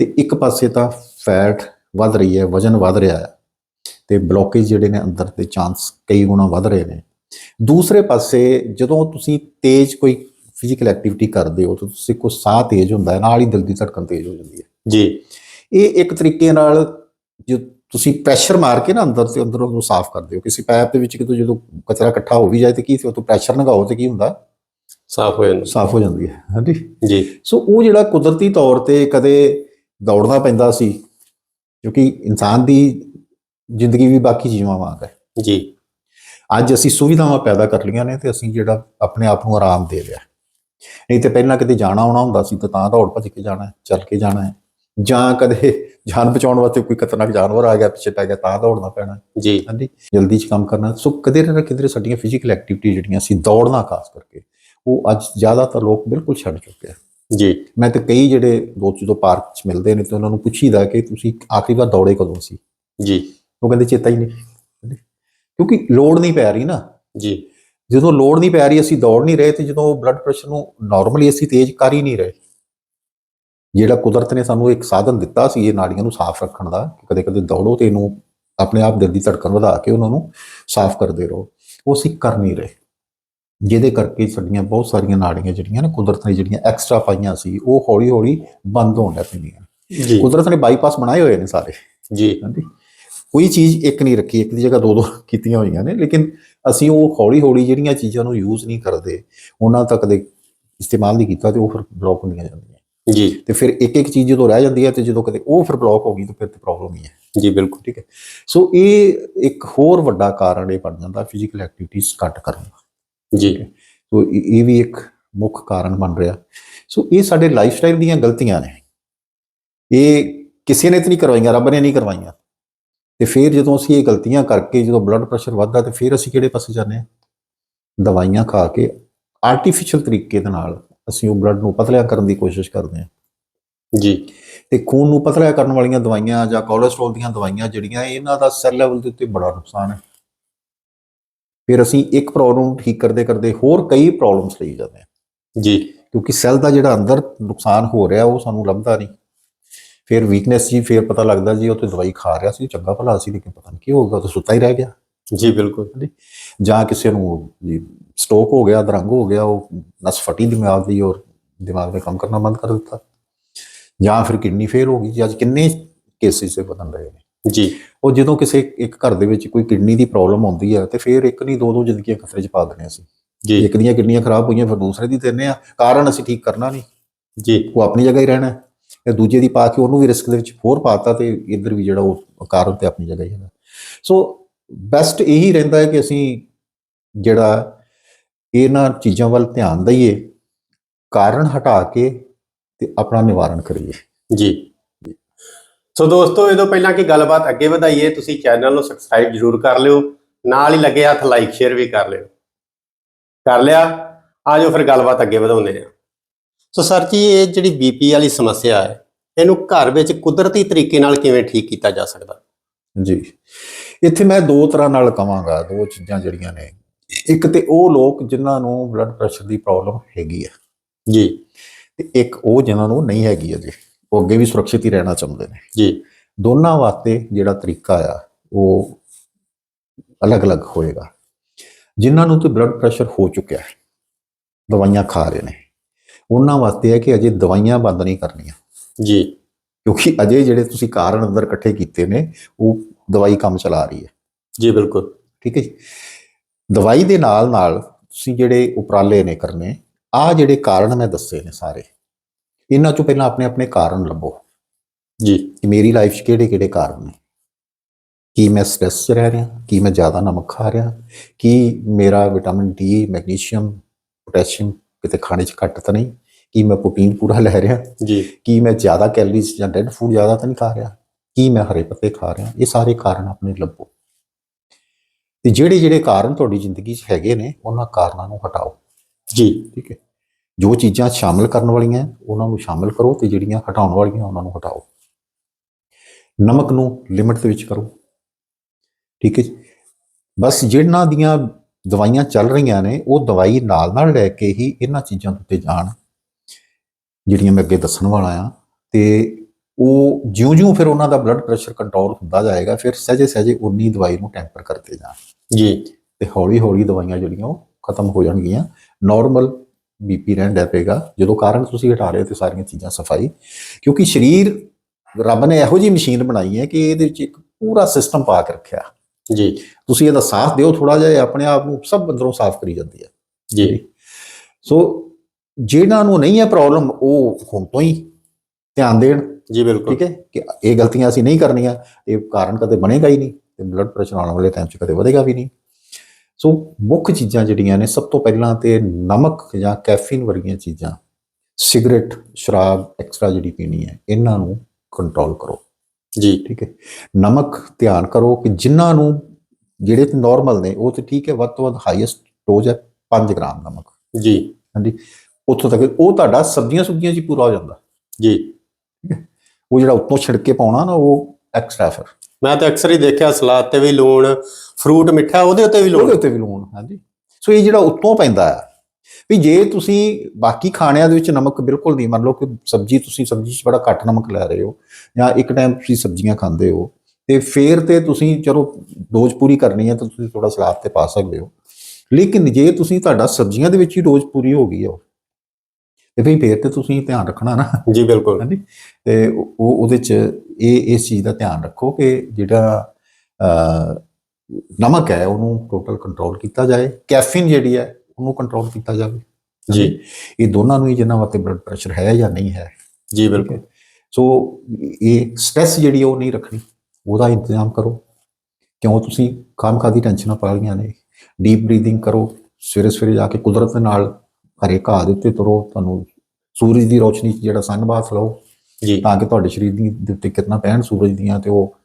[SPEAKER 2] ਤੇ ਇੱਕ ਪਾਸੇ ਤਾਂ ਫੈਟ ਵੱਧ ਰਹੀ ਹੈ, ਵਜਨ ਵੱਧ ਰਿਹਾ ਹੈ, ਤੇ ਬਲੋਕੇਜ ਜਿਹੜੇ ਨੇ ਅੰਦਰ ਦੇ ਚਾਂਸ ਕਈ ਗੁਣਾ ਵੱਧ ਰਹੇ ਨੇ। ਦੂਸਰੇ ਪਾਸੇ ਜਦੋਂ ਤੁਸੀਂ ਤੇਜ਼ ਕੋਈ ਫਿਜ਼ੀਕਲ ਐਕਟੀਵਿਟੀ ਕਰਦੇ ਹੋ, ਤਾਂ ਤੁਸੀਂ ਕੋ ਸਾਹ ਤੇਜ਼ ਹੁੰਦਾ ਹੈ, ਨਾਲ ਹੀ ਦਿਲ ਦੀ ਧੜਕਣ ਤੇਜ਼ ਹੋ ਜਾਂਦੀ ਹੈ।
[SPEAKER 1] ਜੀ।
[SPEAKER 2] ਇਹ ਇੱਕ ਤਰੀਕੇ ਨਾਲ ਜੋ ਤੁਸੀਂ ਪ੍ਰੈਸ਼ਰ ਮਾਰ ਕੇ ਨਾ ਅੰਦਰ ਤੇ ਅੰਦਰੋਂ ਨੂੰ ਸਾਫ਼ ਕਰਦੇ ਹੋ ਕਿਸੇ ਪਾਈਪ ਦੇ ਵਿੱਚ ਕਿਤੋਂ ਜਦੋਂ ਕਚਰਾ ਇਕੱਠਾ ਹੋ ਵੀ ਜਾਏ ਤੇ ਕੀ ਤੇ ਉਹ ਤੋਂ ਪ੍ਰੈਸ਼ਰ ਲਗਾਓ ਤੇ ਕੀ ਹੁੰਦਾ?
[SPEAKER 1] ਸਾਫ਼ ਹੋ ਜਾਂਦਾ।
[SPEAKER 2] ਸਾਫ਼ ਹੋ ਜਾਂਦੀ ਹੈ। ਹਾਂਜੀ।
[SPEAKER 1] ਜੀ।
[SPEAKER 2] ਸੋ ਉਹ ਜਿਹੜਾ ਕੁਦਰਤੀ ਤੌਰ ਤੇ ਕਦੇ ਦੌੜਨਾ ਪੈਂਦਾ ਸੀ ਕਿਉਂਕਿ ਇਨਸਾਨ ਦੀ ਜ਼ਿੰਦਗੀ ਵੀ ਬਾਕੀ ਜੀਵਾਂ ਵਾਂਗ ਹੈ।
[SPEAKER 1] ਜੀ।
[SPEAKER 2] ਅੱਜ ਅਸੀਂ ਸੁਵਿਧਾਵਾਂ ਪੈਦਾ ਕਰ ਲਈਆਂ ਨੇ ਤੇ ਅਸੀਂ ਜਿਹੜਾ ਆਪਣੇ ਆਪ ਨੂੰ ਆਰਾਮ ਦੇ ਲਿਆ। ਨਹੀਂ ਤੇ ਪਹਿਲਾਂ ਕਿਤੇ ਜਾਣਾ ਆਉਣਾ ਹੁੰਦਾ ਸੀ ਤਾਂ ਤਾਂ ਦੌੜ ਭੱਜ ਕੇ ਜਾਣਾ ਚੱਲ ਕੇ ਜਾਣਾ ਹੈ। ਜਾਂ ਕਦੇ ਜਾਨ ਬਚਾਉਣ ਵਾਸਤੇ ਕੋਈ ਖਤਰਨਾਕ ਜਾਨਵਰ ਆ ਗਿਆ ਪਿੱਛੇ ਪੈ ਗਿਆ ਤਾਂ ਦੌੜਨਾ ਪੈਣਾ।
[SPEAKER 1] ਜੀ।
[SPEAKER 2] ਹਾਂਜੀ। ਜਲਦੀ ਚ ਕੰਮ ਕਰਨਾ। ਸੋ ਕਦੇ ਨਾ ਕਿਧਰੇ ਸਾਡੀਆਂ ਫਿਜ਼ੀਕਲ ਐਕਟੀਵਿਟੀ ਜਿਹੜੀਆਂ ਸੀ ਦੌੜਨਾ ਖਾਸ ਕਰਕੇ ਉਹ ਅੱਜ ਜ਼ਿਆਦਾਤਰ ਲੋਕ ਬਿਲਕੁਲ ਛੱਡ ਚੁੱਕੇ ਆ।
[SPEAKER 1] ਜੀ।
[SPEAKER 2] ਮੈਂ ਤੇ ਕਈ ਜਿਹੜੇ ਦੋਸਤ ਜਦੋਂ ਪਾਰਕ 'ਚ ਮਿਲਦੇ ਨੇ ਤੇ ਉਹਨਾਂ ਨੂੰ ਪੁੱਛੀਦਾ ਕਿ ਤੁਸੀਂ ਆਖਰੀ ਵਾਰ ਦੌੜੇ ਕਦੋਂ ਸੀ?
[SPEAKER 1] ਜੀ।
[SPEAKER 2] ਉਹ ਕਹਿੰਦੇ ਚੇਤਾ ਹੀ ਨਹੀਂ। ਕਿਉਂਕਿ ਲੋੜ ਨਹੀਂ ਪੈ ਰਹੀ ਨਾ।
[SPEAKER 1] ਜੀ।
[SPEAKER 2] ਜਦੋਂ ਲੋੜ ਨਹੀਂ ਪੈ ਰਹੀ ਅਸੀਂ ਦੌੜ ਨਹੀਂ ਰਹੇ ਤੇ ਜਦੋਂ ਬਲੱਡ ਪ੍ਰੈਸ਼ਰ ਨੂੰ ਨਾਰਮਲੀ ਅਸੀਂ ਤੇਜ਼ ਕਰ ਹੀ ਨਹੀਂ ਰਹੇ। ਜਿਹੜਾ ਕੁਦਰਤ ਨੇ ਸਾਨੂੰ ਇੱਕ ਸਾਧਨ ਦਿੱਤਾ ਸੀ ਇਹ ਨਾੜੀਆਂ ਨੂੰ ਸਾਫ਼ ਰੱਖਣ ਦਾ ਕਦੇ ਕਦੇ ਦੌੜੋ ਤੇ ਇਹਨੂੰ ਆਪਣੇ ਆਪ ਦਿਲ ਦੀ ਧੜਕਣ ਵਧਾ ਕੇ ਉਹਨਾਂ ਨੂੰ ਸਾਫ਼ ਕਰਦੇ ਰਹੋ। ਉਹ ਅਸੀਂ ਕਰ ਨਹੀਂ ਰਹੇ। ਜਿਹਦੇ ਕਰਕੇ ਸਾਡੀਆਂ ਬਹੁਤ ਸਾਰੀਆਂ ਨਾੜੀਆਂ ਜਿਹੜੀਆਂ ਨੇ ਕੁਦਰਤ ਨੇ ਜਿਹੜੀਆਂ ਐਕਸਟਰਾ ਪਾਈਆਂ ਸੀ ਉਹ ਹੌਲੀ ਹੌਲੀ ਬੰਦ ਹੋਣ ਲੱਗ ਪੈਂਦੀਆਂ
[SPEAKER 1] ਜੀ।
[SPEAKER 2] ਕੁਦਰਤ ਨੇ ਬਾਈਪਾਸ ਬਣਾਏ ਹੋਏ ਨੇ ਸਾਰੇ।
[SPEAKER 1] ਜੀ।
[SPEAKER 2] ਹਾਂਜੀ। ਕੋਈ ਚੀਜ਼ ਇੱਕ ਨਹੀਂ ਰੱਖੀ ਇੱਕ ਦੀ ਜਗ੍ਹਾ ਦੋ ਦੋ ਕੀਤੀਆਂ ਹੋਈਆਂ ਨੇ ਲੇਕਿਨ ਅਸੀਂ ਉਹ ਹੌਲੀ ਹੌਲੀ ਜਿਹੜੀਆਂ ਚੀਜ਼ਾਂ ਨੂੰ ਯੂਜ਼ ਨਹੀਂ ਕਰਦੇ ਉਹਨਾਂ ਤੱਕ ਦੇ ਇਸਤੇਮਾਲ ਨਹੀਂ ਕੀਤਾ ਤੇ ਉਹ ਫਿਰ ਬਲੌਕ ਹੁੰਦੀਆਂ ਜਾਂਦੀਆਂ।
[SPEAKER 1] ਜੀ।
[SPEAKER 2] ਤੇ ਫਿਰ ਇੱਕ ਇੱਕ ਚੀਜ਼ ਜਦੋਂ ਰਹਿ ਜਾਂਦੀ ਹੈ ਤੇ ਜਦੋਂ ਕਦੇ ਉਹ ਫਿਰ ਬਲੌਕ ਹੋ ਗਈ ਤਾਂ ਫਿਰ ਤੇ ਪ੍ਰੋਬਲਮ ਹੀ ਹੈ।
[SPEAKER 1] ਜੀ ਬਿਲਕੁਲ।
[SPEAKER 2] ਠੀਕ ਹੈ। ਸੋ ਇਹ ਇੱਕ ਹੋਰ ਵੱਡਾ ਕਾਰਨ ਇਹ ਬਣ ਜਾਂਦਾ ਫਿਜ਼ੀਕਲ ਐਕਟੀਵਿਟੀਜ਼ ਘੱਟ ਕਰਨ ਦਾ।
[SPEAKER 1] ਜੀ।
[SPEAKER 2] ਸੋ ਇਹ ਵੀ ਇੱਕ ਮੁੱਖ ਕਾਰਨ ਬਣ ਰਿਹਾ। ਸੋ ਇਹ ਸਾਡੇ ਲਾਈਫ ਸਟਾਈਲ ਦੀਆਂ ਗਲਤੀਆਂ ਨੇ। ਇਹ ਕਿਸੇ ਨੇ ਤਾਂ ਨਹੀਂ ਕਰਵਾਈਆਂ ਰੱਬ ਨੇ ਨਹੀਂ ਕਰਵਾਈਆਂ। ਤੇ ਫਿਰ ਜਦੋਂ ਅਸੀਂ ਇਹ ਗਲਤੀਆਂ ਕਰਕੇ ਜਦੋਂ ਬਲੱਡ ਪ੍ਰੈਸ਼ਰ ਵੱਧਦਾ ਤੇ ਫਿਰ ਅਸੀਂ ਕਿਹੜੇ ਪਾਸੇ ਜਾਂਦੇ ਹਾਂ? ਦਵਾਈਆਂ ਖਾ ਕੇ ਆਰਟੀਫੀਸ਼ੀਅਲ ਤਰੀਕੇ ਦੇ ਨਾਲ ਅਸੀਂ ਉਹ ਬਲੱਡ ਨੂੰ ਪਤਲਾ ਕਰਨ ਦੀ ਕੋਸ਼ਿਸ਼ ਕਰਦੇ ਹਾਂ।
[SPEAKER 1] ਜੀ।
[SPEAKER 2] ਤੇ ਖੂਨ ਨੂੰ ਪਤਲਾ ਕਰਨ ਵਾਲੀਆਂ ਦਵਾਈਆਂ ਜਾਂ ਕੋਲੇਸਟ੍ਰੋਲ ਦੀਆਂ ਦਵਾਈਆਂ ਜਿਹੜੀਆਂ ਇਹਨਾਂ ਦਾ ਸੈੱਲ ਲੈਵਲ ਦੇ ਉੱਤੇ ਬੜਾ ਨੁਕਸਾਨ ਹੈ। ਫਿਰ ਅਸੀਂ ਇੱਕ ਪ੍ਰੋਬਲਮ ਠੀਕ ਕਰਦੇ ਕਰਦੇ ਹੋਰ ਕਈ ਪ੍ਰੋਬਲਮਸ ਲਈ ਜਾਂਦੇ ਹਾਂ।
[SPEAKER 1] ਜੀ।
[SPEAKER 2] ਕਿਉਂਕਿ ਸੈੱਲ ਦਾ ਜਿਹੜਾ ਅੰਦਰ ਨੁਕਸਾਨ ਹੋ ਰਿਹਾ ਉਹ ਸਾਨੂੰ ਲੱਭਦਾ ਨਹੀਂ। ਫਿਰ ਵੀਕਨੈਸ ਜੀ ਫਿਰ ਪਤਾ ਲੱਗਦਾ ਜੀ ਉਹ ਤੇ ਦਵਾਈ ਖਾ ਰਿਹਾ ਸੀ ਚੰਗਾ ਭਲਾ ਸੀ ਲੇਕਿਨ ਪਤਾ ਨਹੀਂ ਕੀ ਹੋ ਗਿਆ ਉਹ ਤਾਂ ਸੁੱਤਾ ਹੀ ਰਹਿ ਗਿਆ।
[SPEAKER 1] ਜੀ ਬਿਲਕੁਲ।
[SPEAKER 2] ਜਾਂ ਕਿਸੇ ਨੂੰ ਜੀ ਸਟ੍ਰੋਕ ਹੋ ਗਿਆ ਦਰੰਗ ਹੋ ਗਿਆ ਉਹ ਨਸ ਫਟੀ ਦਿਮਾਗ ਦੀ ਔਰ ਦਿਮਾਗ ਨੇ ਕੰਮ ਕਰਨਾ ਬੰਦ ਕਰ ਦਿੱਤਾ। ਜਾਂ ਫਿਰ ਕਿਡਨੀ ਫੇਲ ਹੋ ਗਈ ਜੀ। ਅੱਜ ਕਿੰਨੇ ਕੇਸਿਸ ਸੇ ਬਦਲ ਰਹੇ ਨੇ?
[SPEAKER 1] ਜੀ।
[SPEAKER 2] ਉਹ ਜਦੋਂ ਕਿਸੇ ਇੱਕ ਘਰ ਦੇ ਵਿੱਚ ਕੋਈ ਕਿਡਨੀ ਦੀ ਪ੍ਰੋਬਲਮ ਆਉਂਦੀ ਹੈ ਤੇ ਫਿਰ ਇੱਕ ਨਹੀਂ ਦੋ ਦੋ ਜ਼ਿੰਦਗੀਆਂ ਖਤਰੇ 'ਚ ਪਾ ਦਿੰਦੇ ਅਸੀਂ।
[SPEAKER 1] ਜੀ।
[SPEAKER 2] ਇੱਕ ਦੀਆਂ ਕਿਡਨੀਆਂ ਖਰਾਬ ਹੋਈਆਂ ਫਿਰ ਦੂਸਰੇ ਦੀ ਦਿੰਦੇ ਆ। ਕਾਰਨ ਅਸੀਂ ਠੀਕ ਕਰਨਾ ਨਹੀਂ।
[SPEAKER 1] ਜੀ।
[SPEAKER 2] ਉਹ ਆਪਣੀ ਜਗ੍ਹਾ ਹੀ ਰਹਿਣਾ ਹੈ। ਤੇ ਦੂਜੇ ਦੀ ਪਾ ਕੇ ਉਹਨੂੰ ਵੀ ਰਿਸਕ ਦੇ ਵਿੱਚ ਹੋਰ ਪਾਤਾ ਤੇ ਇੱਧਰ ਵੀ ਜਿਹੜਾ ਉਹ ਕਾਰਨ ਤੇ ਆਪਣੀ ਜਗ੍ਹਾ ਹੀ ਹੈਗਾ ਸੋ ਬੈਸਟ ਇਹੀ ਰਹਿੰਦਾ ਹੈ ਕਿ ਅਸੀਂ ਜਿਹੜਾ ਇਹਨਾਂ ਚੀਜ਼ਾਂ ਵੱਲ ਧਿਆਨ ਦਈਏ, ਕਾਰਨ ਹਟਾ ਕੇ ਤੇ ਆਪਣਾ ਨਿਵਾਰਨ ਕਰੀਏ।
[SPEAKER 1] ਜੀ। ਸੋ ਦੋਸਤੋ ਇਹ ਤੋਂ ਪਹਿਲਾਂ ਕਿ ਗੱਲਬਾਤ ਅੱਗੇ ਵਧਾਈਏ, ਤੁਸੀਂ ਚੈਨਲ ਨੂੰ ਸਬਸਕ੍ਰਾਈਬ ਜਰੂਰ ਕਰ ਲਿਓ, ਨਾਲ ਹੀ ਲੱਗੇ ਹੱਥ ਲਾਈਕ ਸ਼ੇਅਰ ਵੀ ਕਰ ਲਿਓ। ਕਰ ਲਿਆ ਆਜੋ ਫਿਰ ਗੱਲਬਾਤ ਅੱਗੇ ਵਧਾਉਂਦੇ ਆ ਸੋ ਸਰ ਜੀ, ਇਹ ਜਿਹੜੀ ਬੀਪੀ ਵਾਲੀ ਸਮੱਸਿਆ ਹੈ, ਇਹਨੂੰ ਘਰ ਵਿੱਚ ਕੁਦਰਤੀ ਤਰੀਕੇ ਨਾਲ ਕਿਵੇਂ ਠੀਕ ਕੀਤਾ ਜਾ ਸਕਦਾ?
[SPEAKER 2] ਜੀ। ਇੱਥੇ ਮੈਂ ਦੋ ਤਰ੍ਹਾਂ ਨਾਲ ਕਵਾਂਗਾ ਦੋ ਚੀਜ਼ਾਂ ਜਿਹੜੀਆਂ ਨੇ। ਇੱਕ ਤੇ ਉਹ ਲੋਕ ਜਿਨ੍ਹਾਂ ਨੂੰ ਬਲੱਡ ਪ੍ਰੈਸ਼ਰ ਦੀ ਪ੍ਰੋਬਲਮ ਹੈਗੀ ਹੈ
[SPEAKER 1] ਜੀ।
[SPEAKER 2] ਤੇ ਇੱਕ ਉਹ ਜਿਨ੍ਹਾਂ ਨੂੰ ਨਹੀਂ ਹੈਗੀ ਅਜੇ। ਉਹ ਅੱਗੇ ਵੀ ਸੁਰੱਖਿਅਤ ਹੀ ਰਹਿਣਾ ਚਾਹੁੰਦੇ ਨੇ।
[SPEAKER 1] ਜੀ।
[SPEAKER 2] ਦੋਨਾਂ ਵਾਸਤੇ ਜਿਹੜਾ ਤਰੀਕਾ ਆ ਉਹ ਅਲੱਗ-ਅਲੱਗ ਹੋਏਗਾ। ਜਿਨ੍ਹਾਂ ਨੂੰ ਤੇ ਬਲੱਡ ਪ੍ਰੈਸ਼ਰ ਹੋ ਚੁੱਕਿਆ ਹੈ ਦਵਾਈਆਂ ਖਾ ਰਹੇ ਨੇ। ਉਹਨਾਂ ਵਾਸਤੇ ਹੈ ਕਿ ਅਜੇ ਦਵਾਈਆਂ ਬੰਦ ਨਹੀਂ ਕਰਨੀਆਂ।
[SPEAKER 1] ਜੀ।
[SPEAKER 2] ਕਿਉਂਕਿ ਅਜੇ ਜਿਹੜੇ ਤੁਸੀਂ ਕਾਰਨ ਅੰਦਰ ਇਕੱਠੇ ਕੀਤੇ ਨੇ ਉਹ ਦਵਾਈ ਕੰਮ ਚਲਾ ਰਹੀ ਹੈ।
[SPEAKER 1] ਜੀ ਬਿਲਕੁਲ।
[SPEAKER 2] ਠੀਕ ਹੈ ਜੀ? ਦਵਾਈ ਦੇ ਨਾਲ ਨਾਲ ਤੁਸੀਂ ਜਿਹੜੇ ਉਪਰਾਲੇ ਨੇ ਕਰਨੇ ਆ ਜਿਹੜੇ ਕਾਰਨ ਮੈਂ ਦੱਸੇ ਨੇ ਸਾਰੇ ਇਹਨਾਂ ਚੋਂ ਪਹਿਲਾਂ ਆਪਣੇ ਆਪਣੇ ਕਾਰਨ ਲੱਭੋ।
[SPEAKER 1] ਜੀ।
[SPEAKER 2] ਕਿ ਮੇਰੀ ਲਾਈਫ 'ਚ ਕਿਹੜੇ ਕਿਹੜੇ ਕਾਰਨ ਨੇ? ਕੀ ਮੈਂ ਸਟ੍ਰੈਸ 'ਚ ਰਹਿ ਰਿਹਾ ਕੀ ਮੈਂ ਜ਼ਿਆਦਾ ਨਮਕ ਖਾ ਰਿਹਾ ਕੀ ਮੇਰਾ ਵਿਟਾਮਿਨ ਡੀ ਮੈਗਨੀਸ਼ੀਅਮ ਪੋਟਾਸ਼ੀਅਮ ਕਿਤੇ ਖਾਣੇ 'ਚ ਘੱਟ ਤਾਂ ਨਹੀਂ? ਕੀ ਮੈਂ ਪ੍ਰੋਟੀਨ ਪੂਰਾ ਲੈ ਰਿਹਾ?
[SPEAKER 1] ਜੀ।
[SPEAKER 2] ਕੀ ਮੈਂ ਜ਼ਿਆਦਾ ਕੈਲਰੀਜ਼ ਜਾਂ ਡੈਡ ਫੂਡ ਜ਼ਿਆਦਾ ਤਾਂ ਨਹੀਂ ਖਾ ਰਿਹਾ? ਕੀ ਮੈਂ ਹਰੇ ਪੱਤੇ ਖਾ ਰਿਹਾ? ਇਹ ਸਾਰੇ ਕਾਰਨ ਆਪਣੇ ਲੱਭੋ। ਤੇ ਜਿਹੜੇ ਜਿਹੜੇ ਕਾਰਨ ਤੁਹਾਡੀ ਜ਼ਿੰਦਗੀ 'ਚ ਹੈਗੇ ਨੇ ਉਹਨਾਂ ਕਾਰਨਾਂ ਨੂੰ ਹਟਾਓ।
[SPEAKER 1] ਜੀ।
[SPEAKER 2] ਠੀਕ ਹੈ। ਜੋ ਚੀਜ਼ਾਂ ਸ਼ਾਮਲ ਕਰਨ ਵਾਲੀਆਂ ਉਹਨਾਂ ਨੂੰ ਸ਼ਾਮਲ ਕਰੋ ਤੇ ਜਿਹੜੀਆਂ ਹਟਾਉਣ ਵਾਲੀਆਂ ਉਹਨਾਂ ਨੂੰ ਹਟਾਓ। ਨਮਕ ਨੂੰ ਲਿਮਿਟ ਦੇ ਵਿੱਚ ਕਰੋ। ਠੀਕ ਹੈ ਬਸ ਜਿਹਨਾਂ ਦੀਆਂ ਦਵਾਈਆਂ ਚੱਲ ਰਹੀਆਂ ਨੇ ਉਹ ਦਵਾਈ ਨਾਲ ਨਾਲ ਲੈ ਕੇ ਹੀ ਇਹਨਾਂ ਚੀਜ਼ਾਂ ਉੱਤੇ ਜਾਣ। ਜਿਹੜੀਆਂ ਮੈਂ ਅੱਗੇ ਦੱਸਣ ਵਾਲਾ ਆ ਤੇ ਉਹ ਜਿਉਂ-ਜਿਉਂ ਫਿਰ ਉਹਨਾਂ ਦਾ ਬਲੱਡ ਪ੍ਰੈਸ਼ਰ ਕੰਟਰੋਲ ਹੁੰਦਾ ਜਾਏਗਾ ਫਿਰ ਸਹਜੇ ਸਹਜੇ ਉਨੀ ਦਵਾਈ ਨੂੰ ਟੈਂਪਰ ਕਰਦੇ ਜਾਣ।
[SPEAKER 1] ਜੀ।
[SPEAKER 2] ਤੇ ਹੌਲੀ ਹੌਲੀ ਦਵਾਈਆਂ ਜਿਹੜੀਆਂ ਉਹ ਖਤਮ ਹੋ ਜਾਣਗੀਆਂ। ਨਾਰਮਲ ਬੀਪੀ ਰਹਿਣ ਲੱਗ ਪਏਗਾ ਜਦੋਂ ਕਾਰਨ ਤੁਸੀਂ ਹਟਾ ਰਹੇ ਹੋ ਤੇ ਸਾਰੀਆਂ ਚੀਜ਼ਾਂ ਸਫ਼ਾਈ। ਕਿਉਂਕਿ ਸਰੀਰ ਰੱਬ ਨੇ ਇਹੋ ਜੀ ਮਸ਼ੀਨ ਬਣਾਈ ਹੈ ਕਿ ਇਹਦੇ ਵਿੱਚ ਇੱਕ ਪੂਰਾ ਸਿਸਟਮ ਪਾ ਕੇ ਰੱਖਿਆ।
[SPEAKER 1] ਜੀ।
[SPEAKER 2] ਤੁਸੀਂ ਇਹਦਾ ਸਾਥ ਦਿਓ ਥੋੜਾ ਜਿਹਾ ਆਪਣੇ ਆਪ ਨੂੰ ਸਭ ਅੰਦਰੋਂ ਸਾਫ਼ ਕਰੀ ਜਾਂਦੀ ਹੈ।
[SPEAKER 1] ਜੀ।
[SPEAKER 2] ਸੋ ਜਿਹਨਾਂ ਨੂੰ ਨਹੀਂ ਹੈ ਪ੍ਰੋਬਲਮ ਉਹ ਹੁਣ ਤੋਂ ਹੀ ਧਿਆਨ ਦੇਣ।
[SPEAKER 1] ਜੀ ਬਿਲਕੁਲ।
[SPEAKER 2] ਠੀਕ ਹੈ? ਕਿ ਇਹ ਗਲਤੀਆਂ ਅਸੀਂ ਨਹੀਂ ਕਰਨੀਆਂ ਇਹ ਕਾਰਨ ਕਦੇ ਬਣੇਗਾ ਹੀ ਨਹੀਂ ਤੇ ਬਲੱਡ ਪ੍ਰੈਸ਼ਰ ਆਉਣ ਵਾਲੇ ਟਾਈਮ 'ਚ ਕਦੇ ਵਧੇਗਾ ਵੀ ਨਹੀਂ। ਸੋ ਮੁੱਖ ਚੀਜ਼ਾਂ ਜਿਹੜੀਆਂ ਨੇ ਸਭ ਤੋਂ ਪਹਿਲਾਂ ਤੇ ਨਮਕ ਜਾਂ ਕੈਫੀਨ ਵਰਗੀਆਂ ਚੀਜ਼ਾਂ ਸਿਗਰਟ ਸ਼ਰਾਬ ਐਕਸਟਰਾ ਜਿਹੜੀ ਪੀਣੀ ਹੈ ਇਹਨਾਂ ਨੂੰ ਕੰਟਰੋਲ ਕਰੋ।
[SPEAKER 1] ਜੀ।
[SPEAKER 2] ਠੀਕ ਹੈ? ਨਮਕ ਧਿਆਨ ਕਰੋ ਕਿ ਜਿਨ੍ਹਾਂ ਨੂੰ ਜਿਹੜੇ ਨਾਰਮਲ ਨੇ ਉਹ ਤੇ ਠੀਕ ਹੈ ਵੱਧ ਤੋਂ ਵੱਧ ਹਾਈਐਸਟ ਡੋਜ਼ ਹੈ 5 ਗ੍ਰਾਮ ਨਮਕ।
[SPEAKER 1] ਜੀ।
[SPEAKER 2] ਹਾਂਜੀ? ਉੱਥੋਂ ਤੱਕ ਉਹ ਤੁਹਾਡਾ ਸਬਜ਼ੀਆਂ ਸੁਬਜ਼ੀਆਂ 'ਚ ਪੂਰਾ ਹੋ ਜਾਂਦਾ।
[SPEAKER 1] ਜੀ।
[SPEAKER 2] ਉਹ ਜਿਹੜਾ ਉੱਤੋਂ ਛਿੜਕੇ ਪਾਉਣਾ ਨਾ ਉਹ ਐਕਸਟਰਾ ਫਿਰ
[SPEAKER 1] ਮੈਂ ਤਾਂ ਅਕਸਰ ਹੀ ਦੇਖਿਆ ਸਲਾਦ ਤੇ ਵੀ ਲੂਣ ਫਰੂਟ ਮਿੱਠਾ ਉਹਦੇ ਉੱਤੇ ਵੀ
[SPEAKER 2] ਉਹਦੇ
[SPEAKER 1] ਲੂਣ
[SPEAKER 2] ਉੱਤੇ ਵੀ ਲੂਣ ਹਾਂਜੀ। ਸੋ ਇਹ ਜਿਹੜਾ ਉੱਤੋਂ ਪੈਂਦਾ ਆ ਵੀ ਜੇ ਤੁਸੀਂ ਬਾਕੀ ਖਾਣਿਆਂ ਦੇ ਵਿੱਚ ਨਮਕ ਬਿਲਕੁਲ ਨਹੀਂ ਮੰਨ ਲਓ ਕਿ ਸਬਜ਼ੀ ਤੁਸੀਂ ਸਬਜ਼ੀ 'ਚ ਬੜਾ ਘੱਟ ਨਮਕ ਲੈ ਰਹੇ ਹੋ ਜਾਂ ਇੱਕ ਟਾਈਮ ਤੁਸੀਂ ਸਬਜ਼ੀਆਂ ਖਾਂਦੇ ਹੋ ਤੇ ਫੇਰ ਤੇ ਤੁਸੀਂ ਚਲੋ ਡੋਜ਼ ਪੂਰੀ ਕਰਨੀ ਹੈ ਤਾਂ ਤੁਸੀਂ ਥੋੜਾ ਸਲਾਦ ਤੇ ਪਾ ਸਕਦੇ ਹੋ। ਲੇਕਿਨ ਜੇ ਤੁਸੀਂ ਤੁਹਾਡਾ ਸਬਜ਼ੀਆਂ ਦੇ ਵਿੱਚ ਹੀ ਡੋਜ਼ ਪੂਰੀ ਹੋ ਗਈ ਹੋ ਤੇ ਵੀ ਫੇਰ ਤੇ ਤੁਸੀਂ ਧਿਆਨ ਰੱਖਣਾ ਨਾ।
[SPEAKER 1] ਜੀ ਬਿਲਕੁਲ।
[SPEAKER 2] ਹਾਂਜੀ। ਤੇ ਉਹ ਉਹ- ਉਹਦੇ ਚ ਇਹ ਇਸ ਚੀਜ਼ ਦਾ ਧਿਆਨ ਰੱਖੋ ਕਿ ਜਿਹੜਾ ਨਮਕ ਹੈ ਉਹਨੂੰ ਟੋਟਲ ਕੰਟਰੋਲ ਕੀਤਾ ਜਾਏ। ਕੈਫੀਨ ਜਿਹੜੀ ਹੈ ਉਹਨੂੰ ਕੰਟਰੋਲ ਕੀਤਾ ਜਾਵੇ।
[SPEAKER 1] ਜੀ।
[SPEAKER 2] ਇਹ ਦੋਨਾਂ ਨੂੰ ਹੀ ਜਿਨ੍ਹਾਂ ਵਾਸਤੇ ਬਲੱਡ ਪ੍ਰੈਸ਼ਰ ਹੈ ਜਾਂ ਨਹੀਂ ਹੈ।
[SPEAKER 1] ਜੀ ਬਿਲਕੁਲ।
[SPEAKER 2] ਸੋ ਇਹ ਸਟ੍ਰੈਸ ਜਿਹੜੀ ਉਹ ਨਹੀਂ ਰੱਖਣੀ। ਉਹਦਾ ਇੰਤਜ਼ਾਮ ਕਰੋ। ਕਿਉਂ? ਤੁਸੀਂ ਖਾਦੀ ਟੈਨਸ਼ਨਾਂ ਪਾ ਲਈਆਂ ਨੇ। ਡੀਪ ਬਰੀਥਿੰਗ ਕਰੋ। ਸਵੇਰੇ ਸਵੇਰੇ ਜਾ ਕੇ ਕੁਦਰਤ ਦੇ ਨਾਲ ਹਰੇ ਘਾਹ ਦੇ ਉੱਤੇ ਤੁਰੋ ਤੁਹਾਨੂੰ ਸੂਰਜ ਦੀ ਰੋਸ਼ਨੀ 'ਚ ਜਿਹੜਾ ਸਨ ਬਾਥ ਲਓ
[SPEAKER 1] ਜੀ।
[SPEAKER 2] ਤਾਂ ਕਿ ਤੁਹਾਡੇ ਸਰੀਰ ਦੀ ਦੇ ਉੱਤੇ ਕਿਤਨਾ ਪੈਣ ਸੂਰਜ ਦੀਆਂ ਤੇ ਉਹ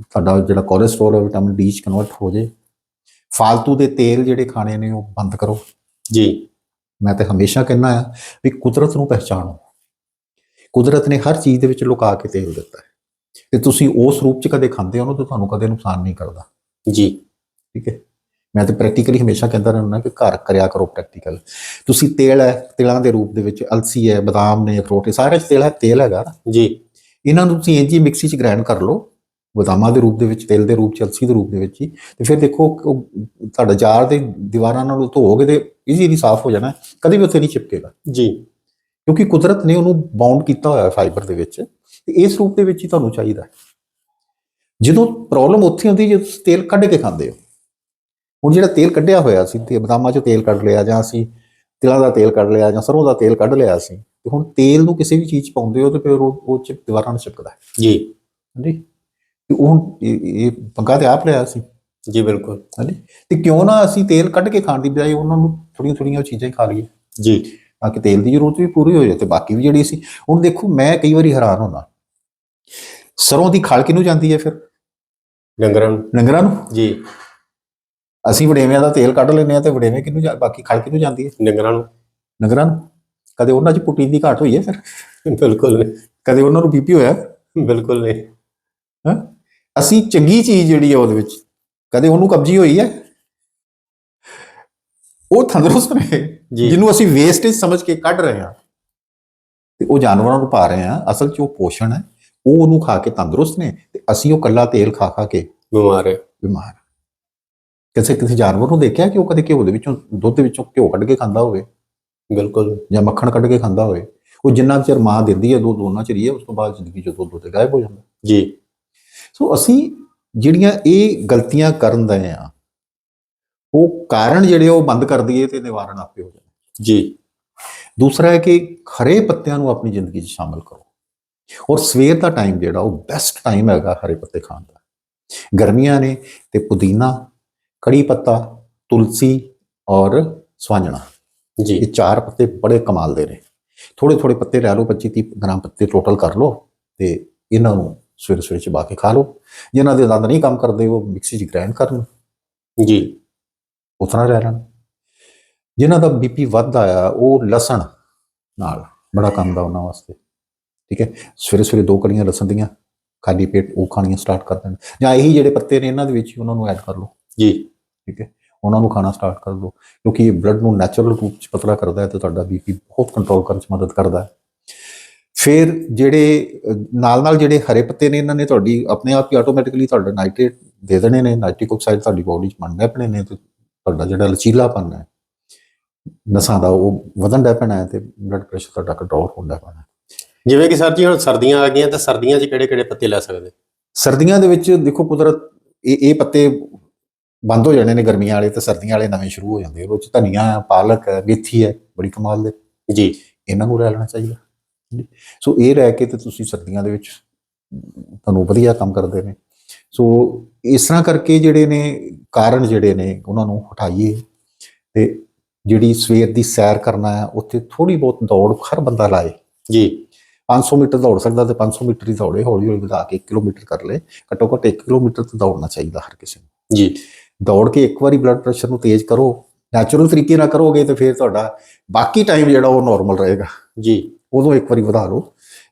[SPEAKER 2] ਤੁਹਾਡਾ ਜਿਹੜਾ ਕੋਲੇਸਟ੍ਰੋਲ ਹੈ ਵਿਟਾਮਿਨ ਡੀ ਚ ਕਨਵਰਟ ਹੋ ਜੇ। ਫਾਲਤੂ ਦੇ ਤੇਲ ਜਿਹੜੇ ਖਾਣੇ ਨੇ ਉਹ ਬੰਦ ਕਰੋ।
[SPEAKER 1] ਜੀ।
[SPEAKER 2] ਮੈਂ ਤੇ ਹਮੇਸ਼ਾ ਕਹਿੰਦਾ ਆ ਵੀ ਕੁਦਰਤ ਨੂੰ ਪਹਿਚਾਣੋ। ਕੁਦਰਤ ਨੇ ਹਰ ਚੀਜ਼ ਦੇ ਵਿੱਚ ਲੁਕਾ ਕੇ ਤੇਲ ਦਿੱਤਾ ਹੈ। ਤੇ ਤੁਸੀਂ ਉਸ ਰੂਪ ਚ ਕਦੇ ਖਾਂਦੇ ਹੋ ਨਾ ਤਾਂ ਤੁਹਾਨੂੰ ਕਦੇ ਨੁਕਸਾਨ ਨਹੀਂ ਕਰਦਾ।
[SPEAKER 1] ਜੀ।
[SPEAKER 2] ਠੀਕ ਹੈ। ਮੈਂ ਤਾਂ ਪ੍ਰੈਕਟੀਕਲੀ ਹਮੇਸ਼ਾ ਕਹਿੰਦਾ ਰਹਿੰਦਾ ਕਿ ਘਰ ਕਰਿਆ ਕਰੋ ਪ੍ਰੈਕਟੀਕਲ ਤੁਸੀਂ ਤੇਲ ਹੈ ਤਿਲਾਂ ਦੇ ਰੂਪ ਦੇ ਵਿੱਚ ਅਲਸੀ ਹੈ ਬਦਾਮ ਨੇ ਅਖਰੋਟ ਇਹ ਸਾਰੇ ਤੇਲ ਹੈ ਤੇਲ ਹੈਗਾ
[SPEAKER 1] ਜੀ।
[SPEAKER 2] ਇਹਨਾਂ ਨੂੰ ਤੁਸੀਂ ਇੰਜੀ ਮਿਕਸੀ 'ਚ ਗ੍ਰਾਈਂਡ ਕਰ ਲਓ। ਬਦਾਮਾਂ ਦੇ ਰੂਪ ਦੇ ਵਿੱਚ ਤੇਲ ਦੇ ਰੂਪ 'ਚ ਅਲਸੀ ਦੇ ਰੂਪ ਦੇ ਵਿੱਚ ਹੀ। ਤੇ ਫਿਰ ਦੇਖੋ ਤੁਹਾਡਾ ਜਾਰ ਦੇ ਦੀਵਾਰਾਂ ਨਾਲ ਧੋਓਗੇ ਤੇ ਈਜ਼ੀਲੀ ਸਾਫ਼ ਹੋ ਜਾਣਾ। ਕਦੇ ਵੀ ਉੱਥੇ ਨਹੀਂ ਚਿਪਕੇਗਾ।
[SPEAKER 1] ਜੀ।
[SPEAKER 2] ਕਿਉਂਕਿ ਕੁਦਰਤ ਨੇ ਉਹਨੂੰ ਬਾਉਂਡ ਕੀਤਾ ਹੋਇਆ ਫਾਈਬਰ ਦੇ ਵਿੱਚ। ਤੇ ਇਸ ਰੂਪ ਦੇ ਵਿੱਚ ਹੀ ਤੁਹਾਨੂੰ ਚਾਹੀਦਾ ਹੈ। ਜਦੋਂ ਪ੍ਰੋਬਲਮ ਉੱਥੇ ਹੁੰਦੀ ਜੇ ਤੁਸੀਂ ਤੇਲ ਕੱਢ ਕੇ ਖਾਂਦੇ ਹੋ ਹੁਣ ਜਿਹੜਾ ਤੇਲ ਕੱਢਿਆ ਹੋਇਆ ਸੀ ਤੇ ਬਦਾਮਾਂ ਚੋਂ ਤੇਲ ਕੱਢ ਲਿਆ ਜਾਂ ਅਸੀਂ ਤਿਲਾਂ ਦਾ ਤੇਲ ਕੱਢ ਲਿਆ ਜਾਂ ਸਰੋਂ ਦਾ ਤੇਲ ਕੱਢ ਲਿਆ ਸੀ ਤੇ ਹੁਣ ਤੇਲ ਨੂੰ ਕਿਸੇ ਵੀ ਚੀਜ਼ 'ਚ ਪਾਉਂਦੇ ਹੋ ਤੇ ਫਿਰ ਉਹ ਉਹ ਚ ਦੀਵਾਰਾਂ ਨੂੰ ਚਿਪਕਦਾ ਹੈ।
[SPEAKER 1] ਜੀ।
[SPEAKER 2] ਹਾਂਜੀ? ਤੇ ਉਹ ਇਹ ਪੰਗਾ ਤੇ ਆਪ ਲਿਆ ਸੀ।
[SPEAKER 1] ਜੀ ਬਿਲਕੁਲ।
[SPEAKER 2] ਹਾਂਜੀ? ਤੇ ਕਿਉਂ ਨਾ ਅਸੀਂ ਤੇਲ ਕੱਢ ਕੇ ਖਾਣ ਦੀ ਬਜਾਏ ਉਹਨਾਂ ਨੂੰ ਥੋੜੀਆਂ ਥੋੜੀਆਂ ਚੀਜ਼ਾਂ ਹੀ ਖਾ ਲਈਏ।
[SPEAKER 1] ਜੀ।
[SPEAKER 2] ਤਾਂ ਕਿ ਤੇਲ ਦੀ ਜ਼ਰੂਰਤ ਵੀ ਪੂਰੀ ਹੋ ਜਾਏ ਤੇ ਬਾਕੀ ਵੀ ਜਿਹੜੀ ਸੀ ਹੁਣ ਦੇਖੋ ਮੈਂ ਕਈ ਵਾਰੀ ਹੈਰਾਨ ਹੁੰਦਾ। ਸਰੋਂ ਦੀ ਖਲ ਕਿਹਨੂੰ ਜਾਂਦੀ ਹੈ ਫਿਰ?
[SPEAKER 1] ਡੰਗਰਾਂ ਨੂੰ।
[SPEAKER 2] ਡੰਗਰਾਂ ਨੂੰ?
[SPEAKER 1] ਜੀ।
[SPEAKER 2] ਅਸੀਂ ਵੜੇਵਿਆਂ ਦਾ ਤੇਲ ਕੱਢ ਲੈਂਦੇ ਆ ਤੇ ਵੜੇਵੇਂ ਕਿਹਨੂੰ ਜਾ- ਬਾਕੀ ਖਲ ਕਿਹਨੂੰ ਜਾਂਦੀ ਹੈ?
[SPEAKER 1] ਡੰਗਰਾਂ ਨੂੰ।
[SPEAKER 2] ਡੰਗਰਾਂ ਨੂੰ? ਕਦੇ ਉਹਨਾਂ 'ਚ ਪ੍ਰੋਟੀਨ ਦੀ ਘਾਟ ਹੋਈ ਹੈ ਫਿਰ?
[SPEAKER 1] ਬਿਲਕੁਲ ਨਹੀਂ।
[SPEAKER 2] ਕਦੇ ਉਹਨਾਂ ਨੂੰ ਬੀਪੀ ਹੋਇਆ?
[SPEAKER 1] ਬਿਲਕੁਲ ਨਹੀਂ।
[SPEAKER 2] ਹਾਂ? ਅਸੀਂ ਚੰਗੀ ਚੀਜ਼ ਜਿਹੜੀ ਹੈ ਉਹਦੇ ਵਿੱਚ ਕਦੇ ਉਹਨੂੰ ਕਬਜੀ ਹੋਈ ਹੈ? ਉਹ ਤੰਦਰੁਸਤ ਨੇ ਜਿਹਨੂੰ ਅਸੀਂ ਵੇਸਟੇਜ ਸਮਝ ਕੇ ਕੱਢ ਰਹੇ ਹਾਂ। ਤੇ ਉਹ ਜਾਨਵਰਾਂ ਨੂੰ ਪਾ ਰਹੇ ਹਾਂ ਅਸਲ 'ਚ ਉਹ ਪੋਸ਼ਣ ਹੈ। ਉਹ ਉਹਨੂੰ ਖਾ ਕੇ ਤੰਦਰੁਸਤ ਨੇ ਤੇ ਅਸੀਂ ਉਹ ਕੱਲਾ ਤੇਲ ਖਾ ਖਾ ਕੇ
[SPEAKER 1] ਬਿਮਾਰ ਹੈ।
[SPEAKER 2] ਬਿਮਾਰ। ਕਿਸੇ ਕਿਸੇ ਜਾਨਵਰ ਨੂੰ ਦੇਖਿਆ ਕਿ ਉਹ ਕਦੇ ਘਿਓ ਦੇ ਵਿੱਚੋਂ ਦੁੱਧ ਦੇ ਵਿੱਚੋਂ ਘਿਓ ਕੱਢ ਕੇ ਖਾਂਦਾ ਹੋਵੇ?
[SPEAKER 1] ਬਿਲਕੁਲ।
[SPEAKER 2] ਜਾਂ ਮੱਖਣ ਕੱਢ ਕੇ ਖਾਂਦਾ ਹੋਵੇ? ਉਹ ਜਿੰਨਾ ਚਿਰ ਮਾਂ ਦਿੰਦੀ ਹੈ ਦੁੱਧ ਉਹਨਾਂ ਚਿਰ ਹੀ ਹੈ ਉਸ ਤੋਂ ਬਾਅਦ ਜ਼ਿੰਦਗੀ ਚੋਂ ਦੁੱਧ ਤੇ ਗਾਇਬ ਹੋ ਜਾਂਦਾ।
[SPEAKER 1] ਜੀ।
[SPEAKER 2] ਸੋ ਅਸੀਂ ਜਿਹੜੀਆਂ ਇਹ ਗਲਤੀਆਂ ਕਰਨ ਦੇ ਆ ਉਹ ਕਾਰਨ ਜਿਹੜੇ ਉਹ ਬੰਦ ਕਰ ਦਈਏ ਤੇ ਨਿਵਾਰਨ ਆਪੇ ਹੋ ਜਾਣਾ।
[SPEAKER 1] ਜੀ।
[SPEAKER 2] ਦੂਸਰਾ ਹੈ ਕਿ ਹਰੇ ਪੱਤਿਆਂ ਨੂੰ ਆਪਣੀ ਜ਼ਿੰਦਗੀ 'ਚ ਸ਼ਾਮਲ ਕਰੋ। ਔਰ ਸਵੇਰ ਦਾ ਟਾਈਮ ਜਿਹੜਾ ਉਹ ਬੈਸਟ ਟਾਈਮ ਹੈਗਾ ਹਰੇ ਪੱਤੇ ਖਾਣ ਦਾ। ਗਰਮੀਆਂ ਨੇ ਤੇ ਪੁਦੀਨਾ ਕੜੀ ਪੱਤਾ ਤੁਲਸੀ ਔਰ ਸਵਾਂਜਣਾ।
[SPEAKER 1] ਜੀ।
[SPEAKER 2] ਇਹ ਚਾਰ ਪੱਤੇ ਬੜੇ ਕਮਾਲ ਦੇ ਨੇ। ਥੋੜੇ ਥੋੜੇ ਪੱਤੇ ਲੈ ਲਓ 25 30 ਗ੍ਰਾਮ ਪੱਤੇ ਟੋਟਲ ਕਰ ਲਓ ਤੇ ਇਹਨਾਂ ਨੂੰ ਸਵੇਰੇ ਸਵੇਰੇ ਚਬਾ ਕੇ ਖਾ ਲਓ। ਜਿਨ੍ਹਾਂ ਦੇ ਦੰਦ ਨਹੀਂ ਕੰਮ ਕਰਦੇ ਉਹ ਮਿਕਸੀ 'ਚ ਗ੍ਰਾਈਂਡ ਕਰਨ
[SPEAKER 1] ਜੀ।
[SPEAKER 2] ਉਤਨਾ ਰਹਿ ਲੈਣ। ਜਿਨ੍ਹਾਂ ਦਾ ਬੀਪੀ ਵੱਧਦਾ ਆ ਉਹ ਲਸਣ ਨਾਲ ਬੜਾ ਕੰਮ ਦਾ ਉਹਨਾਂ ਵਾਸਤੇ। ਠੀਕ ਹੈ? ਸਵੇਰੇ ਸਵੇਰੇ ਦੋ ਕੜੀਆਂ ਲਸਣ ਦੀਆਂ ਖਾਲੀ ਪੇਟ ਉਹ ਖਾਣੀਆਂ ਸਟਾਰਟ ਕਰ ਦੇਣ। ਜਾਂ ਇਹੀ ਜਿਹੜੇ ਪੱਤੇ ਨੇ ਇਹਨਾਂ ਦੇ ਵਿੱਚ ਹੀ ਉਹਨਾਂ ਨੂੰ ਐਡ ਕਰ ਲਓ।
[SPEAKER 1] ਜੀ।
[SPEAKER 2] ਠੀਕ ਹੈ? ਉਹਨਾਂ ਨੂੰ ਖਾਣਾ ਸਟਾਰਟ ਕਰ ਦਿਓ ਕਿਉਂਕਿ ਇਹ ਬਲੱਡ ਨੂੰ ਨੈਚੁਰਲ ਰੂਪ ਚ ਪਤਲਾ ਕਰਦਾ ਹੈ ਤੇ ਤੁਹਾਡਾ ਬੀਪੀ ਬਹੁਤ ਕੰਟਰੋਲ ਕਰਨ ਚ ਮਦਦ ਕਰਦਾ ਹੈ। ਫਿਰ ਜਿਹੜੇ ਨਾਲ ਨਾਲ ਜਿਹੜੇ ਹਰੇ ਪੱਤੇ ਨੇ ਇਹਨਾਂ ਨੇ ਤੁਹਾਡੀ ਆਪਣੇ ਆਪ ਹੀ ਆਟੋਮੈਟਿਕਲੀ ਤੁਹਾਡਾ ਨਾਈਟ੍ਰੇਟ ਦੇ ਦੇਣੇ ਨੇ ਨਾਈਟ੍ਰਿਕ ਆਕਸਾਈਡ ਤੁਹਾਡੀ ਬੋਡੀ ਚ ਬਣਨੇ ਆਪਣੇ ਨੇ ਤੇ ਤੁਹਾਡਾ ਜਿਹੜਾ ਲਚੀਲਾਪਨ ਹੈ ਨਸਾਂ ਦਾ ਉਹ ਵਧਣ ਦਾ ਪੈਣਾ ਹੈ ਤੇ ਬਲੱਡ ਪ੍ਰੈਸ਼ਰ ਤੁਹਾਡਾ ਕੰਟਰੋਲ ਹੁੰਦਾ ਪੈਣਾ
[SPEAKER 1] ਜਿਵੇਂ ਕਿ ਸਰ ਜੀ ਹੁਣ ਸਰਦੀਆਂ ਆ ਗਈਆਂ ਤਾਂ ਸਰਦੀਆਂ 'ਚ ਕਿਹੜੇ ਕਿਹੜੇ ਪੱਤੇ ਲੈ ਸਕਦੇ?
[SPEAKER 2] ਸਰਦੀਆਂ ਦੇ ਵਿੱਚ ਦੇਖੋ ਕੁਦਰਤ ਇਹ ਇਹ ਪੱਤੇ ਬੰਦ ਹੋ ਜਾਣੇ ਨੇ ਗਰਮੀਆਂ ਵਾਲੇ ਤੇ ਸਰਦੀਆਂ ਵਾਲੇ, ਨਵੇਂ ਸ਼ੁਰੂ ਹੋ ਜਾਂਦੇ ਉਹ ਚ ਧਨੀਆ ਹੈ ਪਾਲਕ ਹੈ ਮੇਥੀ ਹੈ, ਬੜੀ ਕਮਾਲ ਦੇ
[SPEAKER 1] ਜੀ,
[SPEAKER 2] ਇਹਨਾਂ ਨੂੰ ਰਹਿ ਲੈਣਾ ਚਾਹੀਦਾ। ਸੋ ਇਹ ਰਹਿ ਕੇ ਤੇ ਤੁਸੀਂ ਸਰਦੀਆਂ ਦੇ ਵਿੱਚ ਤੁਹਾਨੂੰ ਵਧੀਆ ਕੰਮ ਕਰਦੇ ਨੇ। ਸੋ ਇਸ ਤਰ੍ਹਾਂ ਕਰਕੇ ਜਿਹੜੇ ਨੇ ਕਾਰਨ ਜਿਹੜੇ ਨੇ, ਉਹਨਾਂ ਨੂੰ ਹਟਾਈਏ। ਤੇ ਜਿਹੜੀ ਸਵੇਰ ਦੀ ਸੈਰ ਕਰਨਾ ਹੈ, ਉੱਥੇ ਥੋੜੀ ਬਹੁਤ ਦੌੜ ਹਰ ਬੰਦਾ ਲਾਏ।
[SPEAKER 1] ਜੀ
[SPEAKER 2] 500 ਮੀਟਰ ਦੌੜ ਸਕਦਾ ਤੇ 500 ਮੀਟਰ ਹੀ ਦੌੜੇ ਹੌਲੀ ਹੌਲੀ ਵਧਾ ਕੇ 1 ਕਿਲੋਮੀਟਰ ਕਰ ਲੇ ਘੱਟੋ ਘੱਟ 1 ਕਿਲੋਮੀਟਰ ਤਾਂ ਦੌੜਨਾ ਚਾਹੀਦਾ ਹਰ ਕਿਸੇ ਨੂੰ।
[SPEAKER 1] ਜੀ
[SPEAKER 2] ਦੌੜ ਕੇ ਇੱਕ ਵਾਰੀ ਬਲੱਡ ਪ੍ਰੈਸ਼ਰ ਨੂੰ ਤੇਜ਼ ਕਰੋ ਨੈਚੁਰਲ ਤਰੀਕੇ ਨਾਲ ਕਰੋਗੇ ਤੇ ਫਿਰ ਤੁਹਾਡਾ ਬਾਕੀ ਟਾਈਮ ਜਿਹੜਾ ਉਹ ਨਾਰਮਲ ਰਹੇਗਾ।
[SPEAKER 1] ਜੀ।
[SPEAKER 2] ਉਦੋਂ ਇੱਕ ਵਾਰੀ ਵਧਾ ਲਓ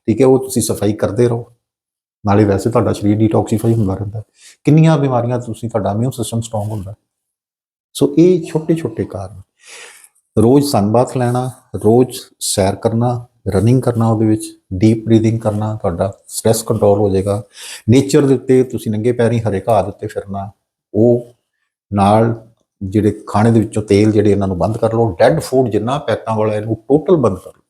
[SPEAKER 2] ਠੀਕ ਹੈ ਉਹ ਤੁਸੀਂ ਸਫ਼ਾਈ ਕਰਦੇ ਰਹੋ। ਨਾਲੇ ਵੈਸੇ ਤੁਹਾਡਾ ਸਰੀਰ ਡੀਟੌਕਸੀਫਾਈ ਹੁੰਦਾ ਰਹਿੰਦਾ। ਕਿੰਨੀਆਂ ਬਿਮਾਰੀਆਂ ਤੁਸੀਂ ਤੁਹਾਡਾ ਇਮਿਊਨ ਸਿਸਟਮ ਸਟਰੋਂਗ ਹੁੰਦਾ। ਸੋ ਇਹ ਛੋਟੇ ਛੋਟੇ ਕਾਰਨ। ਰੋਜ਼ ਸਨਬਾਥ ਲੈਣਾ ਰੋਜ਼ ਸੈਰ ਕਰਨਾ ਰਨਿੰਗ ਕਰਨਾ ਉਹਦੇ ਵਿੱਚ ਡੀਪ ਬਰੀਥਿੰਗ ਕਰਨਾ ਤੁਹਾਡਾ ਸਟ੍ਰੈਸ ਕੰਟਰੋਲ ਹੋ ਜਾਏਗਾ। ਨੇਚਰ ਦੇ ਉੱਤੇ ਤੁਸੀਂ ਨੰਗੇ ਪੈਰੀ ਹਰੇ ਘਾਹ ਦੇ ਉੱਤੇ ਫਿਰਨਾ ਉਹ ਨਾਲ ਜਿਹੜੇ ਖਾਣੇ ਦੇ ਵਿੱਚੋਂ ਤੇਲ ਜਿਹੜੇ ਇਹਨਾਂ ਨੂੰ ਬੰਦ ਕਰ ਲਓ ਡੈੱਡ ਫੂਡ ਜਿੰਨਾ ਪੈਕਟਾਂ ਵਾਲਾ ਇਹਨੂੰ ਟੋਟਲ ਬੰਦ ਕਰ ਲਓ।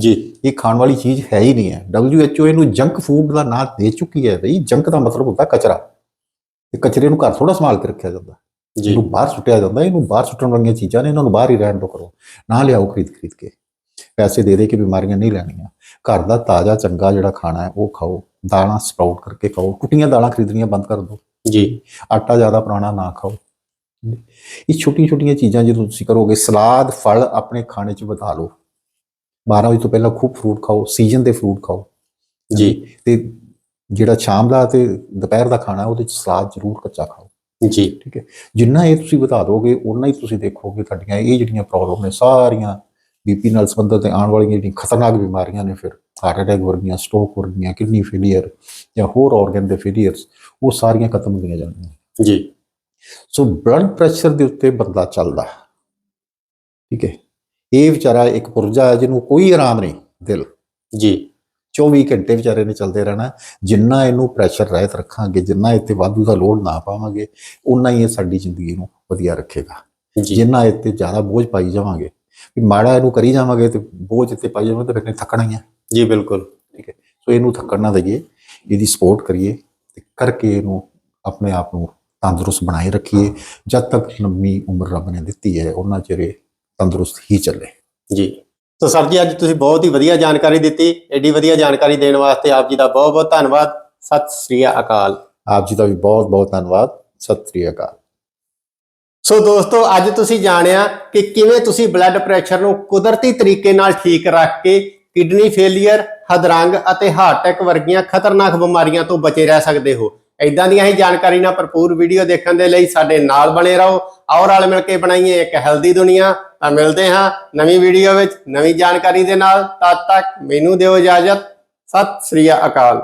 [SPEAKER 1] ਜੀ।
[SPEAKER 2] ਇਹ ਖਾਣ ਵਾਲੀ ਚੀਜ਼ ਹੈ ਹੀ ਨਹੀਂ ਹੈ। WHO ਇਹਨੂੰ ਜੰਕ ਫੂਡ ਦਾ ਨਾਂ ਦੇ ਚੁੱਕੀ ਹੈ ਬਈ। ਜੰਕ ਦਾ ਮਤਲਬ ਹੁੰਦਾ ਕਚਰਾ। ਤੇ ਕਚਰੇ ਨੂੰ ਘਰ ਥੋੜਾ ਸੰਭਾਲ ਕੇ ਰੱਖਿਆ ਜਾਂਦਾ।
[SPEAKER 1] ਜੀ।
[SPEAKER 2] ਇਹਨੂੰ ਬਾਹਰ ਸੁੱਟਿਆ ਜਾਂਦਾ। ਇਹਨੂੰ ਬਾਹਰ ਸੁੱਟਣ ਵਾਲੀਆਂ ਚੀਜ਼ਾਂ ਨੇ ਇਹਨਾਂ ਨੂੰ ਬਾਹਰ ਹੀ ਰਹਿਣ ਦੋ ਕਰੋ। ਨਾ ਲਿਆਓ ਖਰੀਦ ਖਰੀਦ ਕੇ। ਪੈਸੇ ਦੇ ਦੇ ਕੇ ਬਿਮਾਰੀਆਂ ਨਹੀਂ ਲੈਣੀਆਂ। ਘਰ ਦਾ ਤਾਜ਼ਾ ਚੰਗਾ ਜਿਹੜਾ ਖਾਣਾ ਹੈ ਉਹ ਖਾਓ। ਦਾਲਾਂ ਸਪਰਾਊਟ ਕਰਕੇ ਖਾਓ। ਟੁੱਟੀਆਂ ਦਾਲਾਂ ਖਰੀਦਣੀਆਂ ਬੰਦ ਕਰ ਦਿਓ।
[SPEAKER 1] ਜੀ।
[SPEAKER 2] ਆਟਾ ਜ਼ਿਆਦਾ ਪੁਰਾਣਾ ਨਾ ਖਾਓ। ਇਹ ਛੋਟੀਆਂ ਛੋਟੀਆਂ ਚੀਜ਼ਾਂ ਜਦੋਂ ਤੁਸੀਂ ਕਰੋਗੇ ਸਲਾਦ ਫਲ ਆਪਣੇ ਖਾਣੇ 'ਚ ਵਧਾ ਲਓ। 12 ਵਜੇ ਤੋਂ ਪਹਿਲਾਂ ਖੂਬ ਫਰੂਟ ਖਾਓ ਸੀਜ਼ਨ ਦੇ ਫਰੂਟ ਖਾਓ।
[SPEAKER 1] ਜੀ।
[SPEAKER 2] ਤੇ ਜਿਹੜਾ ਸ਼ਾਮ ਦਾ ਤੇ ਦੁਪਹਿਰ ਦਾ ਖਾਣਾ ਉਹਦੇ 'ਚ ਸਲਾਦ ਜ਼ਰੂਰ ਕੱਚਾ ਖਾਓ।
[SPEAKER 1] ਜੀ।
[SPEAKER 2] ਠੀਕ ਹੈ? ਜਿੰਨਾ ਇਹ ਤੁਸੀਂ ਵਧਾ ਦੋਗੇ ਉਨਾ ਹੀ ਤੁਸੀਂ ਦੇਖੋਗੇ ਤੁਹਾਡੀਆਂ ਇਹ ਜਿਹੜੀਆਂ ਪ੍ਰੋਬਲਮ ਨੇ ਸਾਰੀਆਂ ਬੀਪੀ ਨਾਲ ਸੰਬੰਧਿਤ ਤੇ ਆਉਣ ਵਾਲੀਆਂ ਜਿਹੜੀਆਂ ਖਤਰਨਾਕ ਬਿਮਾਰੀਆਂ ਨੇ ਫਿਰ ਹਾਰਟ ਅਟੈਕ ਵਰਗੀਆਂ ਸਟ੍ਰੋਕ ਵਰਗੀਆਂ ਕਿਡਨੀ ਫੇਲੀਅਰ ਜਾਂ ਹੋਰ ਆਰਗਨ ਦੇ ਫੇਲੀਅਰਸ ਉਹ ਸਾਰੀਆਂ ਖਤਮ ਹੁੰਦੀਆਂ ਜਾਣਗੀਆਂ।
[SPEAKER 1] ਜੀ।
[SPEAKER 2] ਸੋ ਬਲੱਡ ਪ੍ਰੈਸ਼ਰ ਦੇ ਉੱਤੇ ਬੰਦਾ ਚੱਲਦਾ। ਠੀਕ ਹੈ? ਇਹ ਵਿਚਾਰਾ ਇੱਕ ਪੁਰਜਾ ਹੈ ਜਿਹਨੂੰ ਕੋਈ ਆਰਾਮ ਨਹੀਂ ਦਿਲ।
[SPEAKER 1] ਜੀ।
[SPEAKER 2] 24 ਘੰਟੇ ਵਿਚਾਰੇ ਨੇ ਚੱਲਦੇ ਰਹਿਣਾ ਜਿੰਨਾ ਇਹਨੂੰ ਪ੍ਰੈਸ਼ਰ ਰਹਿਤ ਰੱਖਾਂਗੇ ਜਿੰਨਾ ਇੱਥੇ ਵਾਧੂ ਦਾ ਲੋਡ ਨਾ ਪਾਵਾਂਗੇ ਉਨਾ ਹੀ ਇਹ ਸਾਡੀ ਜ਼ਿੰਦਗੀ ਨੂੰ ਵਧੀਆ ਰੱਖੇਗਾ। ਜਿੰਨਾ ਇੱਥੇ ਜ਼ਿਆਦਾ ਬੋਝ ਪਾਈ ਜਾਵਾਂਗੇ ਵੀ ਮਾੜਾ ਇਹਨੂੰ ਕਰੀ ਜਾਵਾਂਗੇ ਤੇ ਬੋਝ ਇੱਥੇ ਪਾਈ ਜਾਵਾਂਗੇ ਤੇ ਫਿਰ ਇਹਨੇ ਥੱਕਣਾ ਹੀ ਹੈ।
[SPEAKER 1] ਜੀ ਬਿਲਕੁਲ।
[SPEAKER 2] ਠੀਕ ਹੈ? ਸੋ ਇਹਨੂੰ ਥੱਕਣ ਨਾ ਦਈਏ ਇਹਦੀ ਸਪੋਰਟ ਕਰੀਏ ਤੇ ਕਰਕੇ ਇਹਨੂੰ ਆਪਣੇ ਆਪ ਨੂੰ ਤੰਦਰੁਸਤ ਬਣਾਏ ਰੱਖੀਏ। ਜਦ ਤੱਕ ਲੰਮੀ ਉਮਰ ਰੱਬ ਨੇ ਦਿੱਤੀ ਹੈ ਉਹਨਾਂ ਚਿਰ ਤੰਦਰੁਸਤ ਹੀ ਚੱਲੇ।
[SPEAKER 1] ਜੀ। ਸੋ ਸਰ ਜੀ ਅੱਜ ਤੁਸੀਂ ਬਹੁਤ ਹੀ ਵਧੀਆ ਜਾਣਕਾਰੀ ਦਿੱਤੀ। ਐਡੀ ਵਧੀਆ ਜਾਣਕਾਰੀ ਦੇਣ ਵਾਸਤੇ ਆਪ ਜੀ ਦਾ ਬਹੁਤ ਬਹੁਤ ਧੰਨਵਾਦ। ਸਤਿ ਸ੍ਰੀ ਅਕਾਲ।
[SPEAKER 2] ਆਪ ਜੀ ਦਾ ਵੀ ਬਹੁਤ ਬਹੁਤ ਧੰਨਵਾਦ। ਸਤਿ ਸ੍ਰੀ ਅਕਾਲ।
[SPEAKER 1] ਸੋ ਦੋਸਤੋ ਅੱਜ ਤੁਸੀਂ ਜਾਣਿਆ ਕਿ ਕਿਵੇਂ ਤੁਸੀਂ ਬਲੱਡ ਪ੍ਰੈਸ਼ਰ ਨੂੰ ਕੁਦਰਤੀ ਤਰੀਕੇ ਨਾਲ ਠੀਕ ਰੱਖ ਕੇ ਕਿਡਨੀ ਫੇਲਿਅਰ ਹਦਰੰਗ ਅਤੇ ਹਾਰਟ ਅਟੈਕ ਵਰਗੀਆਂ ਖਤਰਨਾਕ ਬਿਮਾਰੀਆਂ ਤੋਂ ਬਚੇ ਰਹਿ ਸਕਦੇ ਹੋ। ਇਦਾਂ ਦੀਆਂ ਹੀ ਜਾਣਕਾਰੀ ਨਾਲ ਭਰਪੂਰ ਵੀਡੀਓ ਦੇਖਣ ਦੇ ਲਈ ਸਾਡੇ ਨਾਲ ਬਣੇ ਰਹੋ। ਆਓ ਰਲ ਮਿਲ ਕੇ ਬਣਾਈਏ ਇੱਕ ਹੈਲਦੀ ਦੁਨੀਆ। ਤਾਂ ਮਿਲਦੇ ਹਾਂ ਨਵੀਂ ਵੀਡੀਓ ਵਿੱਚ ਨਵੀਂ ਜਾਣਕਾਰੀ ਦੇ ਨਾਲ। ਤਦ ਤੱਕ ਮੈਨੂੰ ਦਿਓ ਇਜਾਜ਼ਤ। ਸਤਿ ਸ੍ਰੀ ਅਕਾਲ।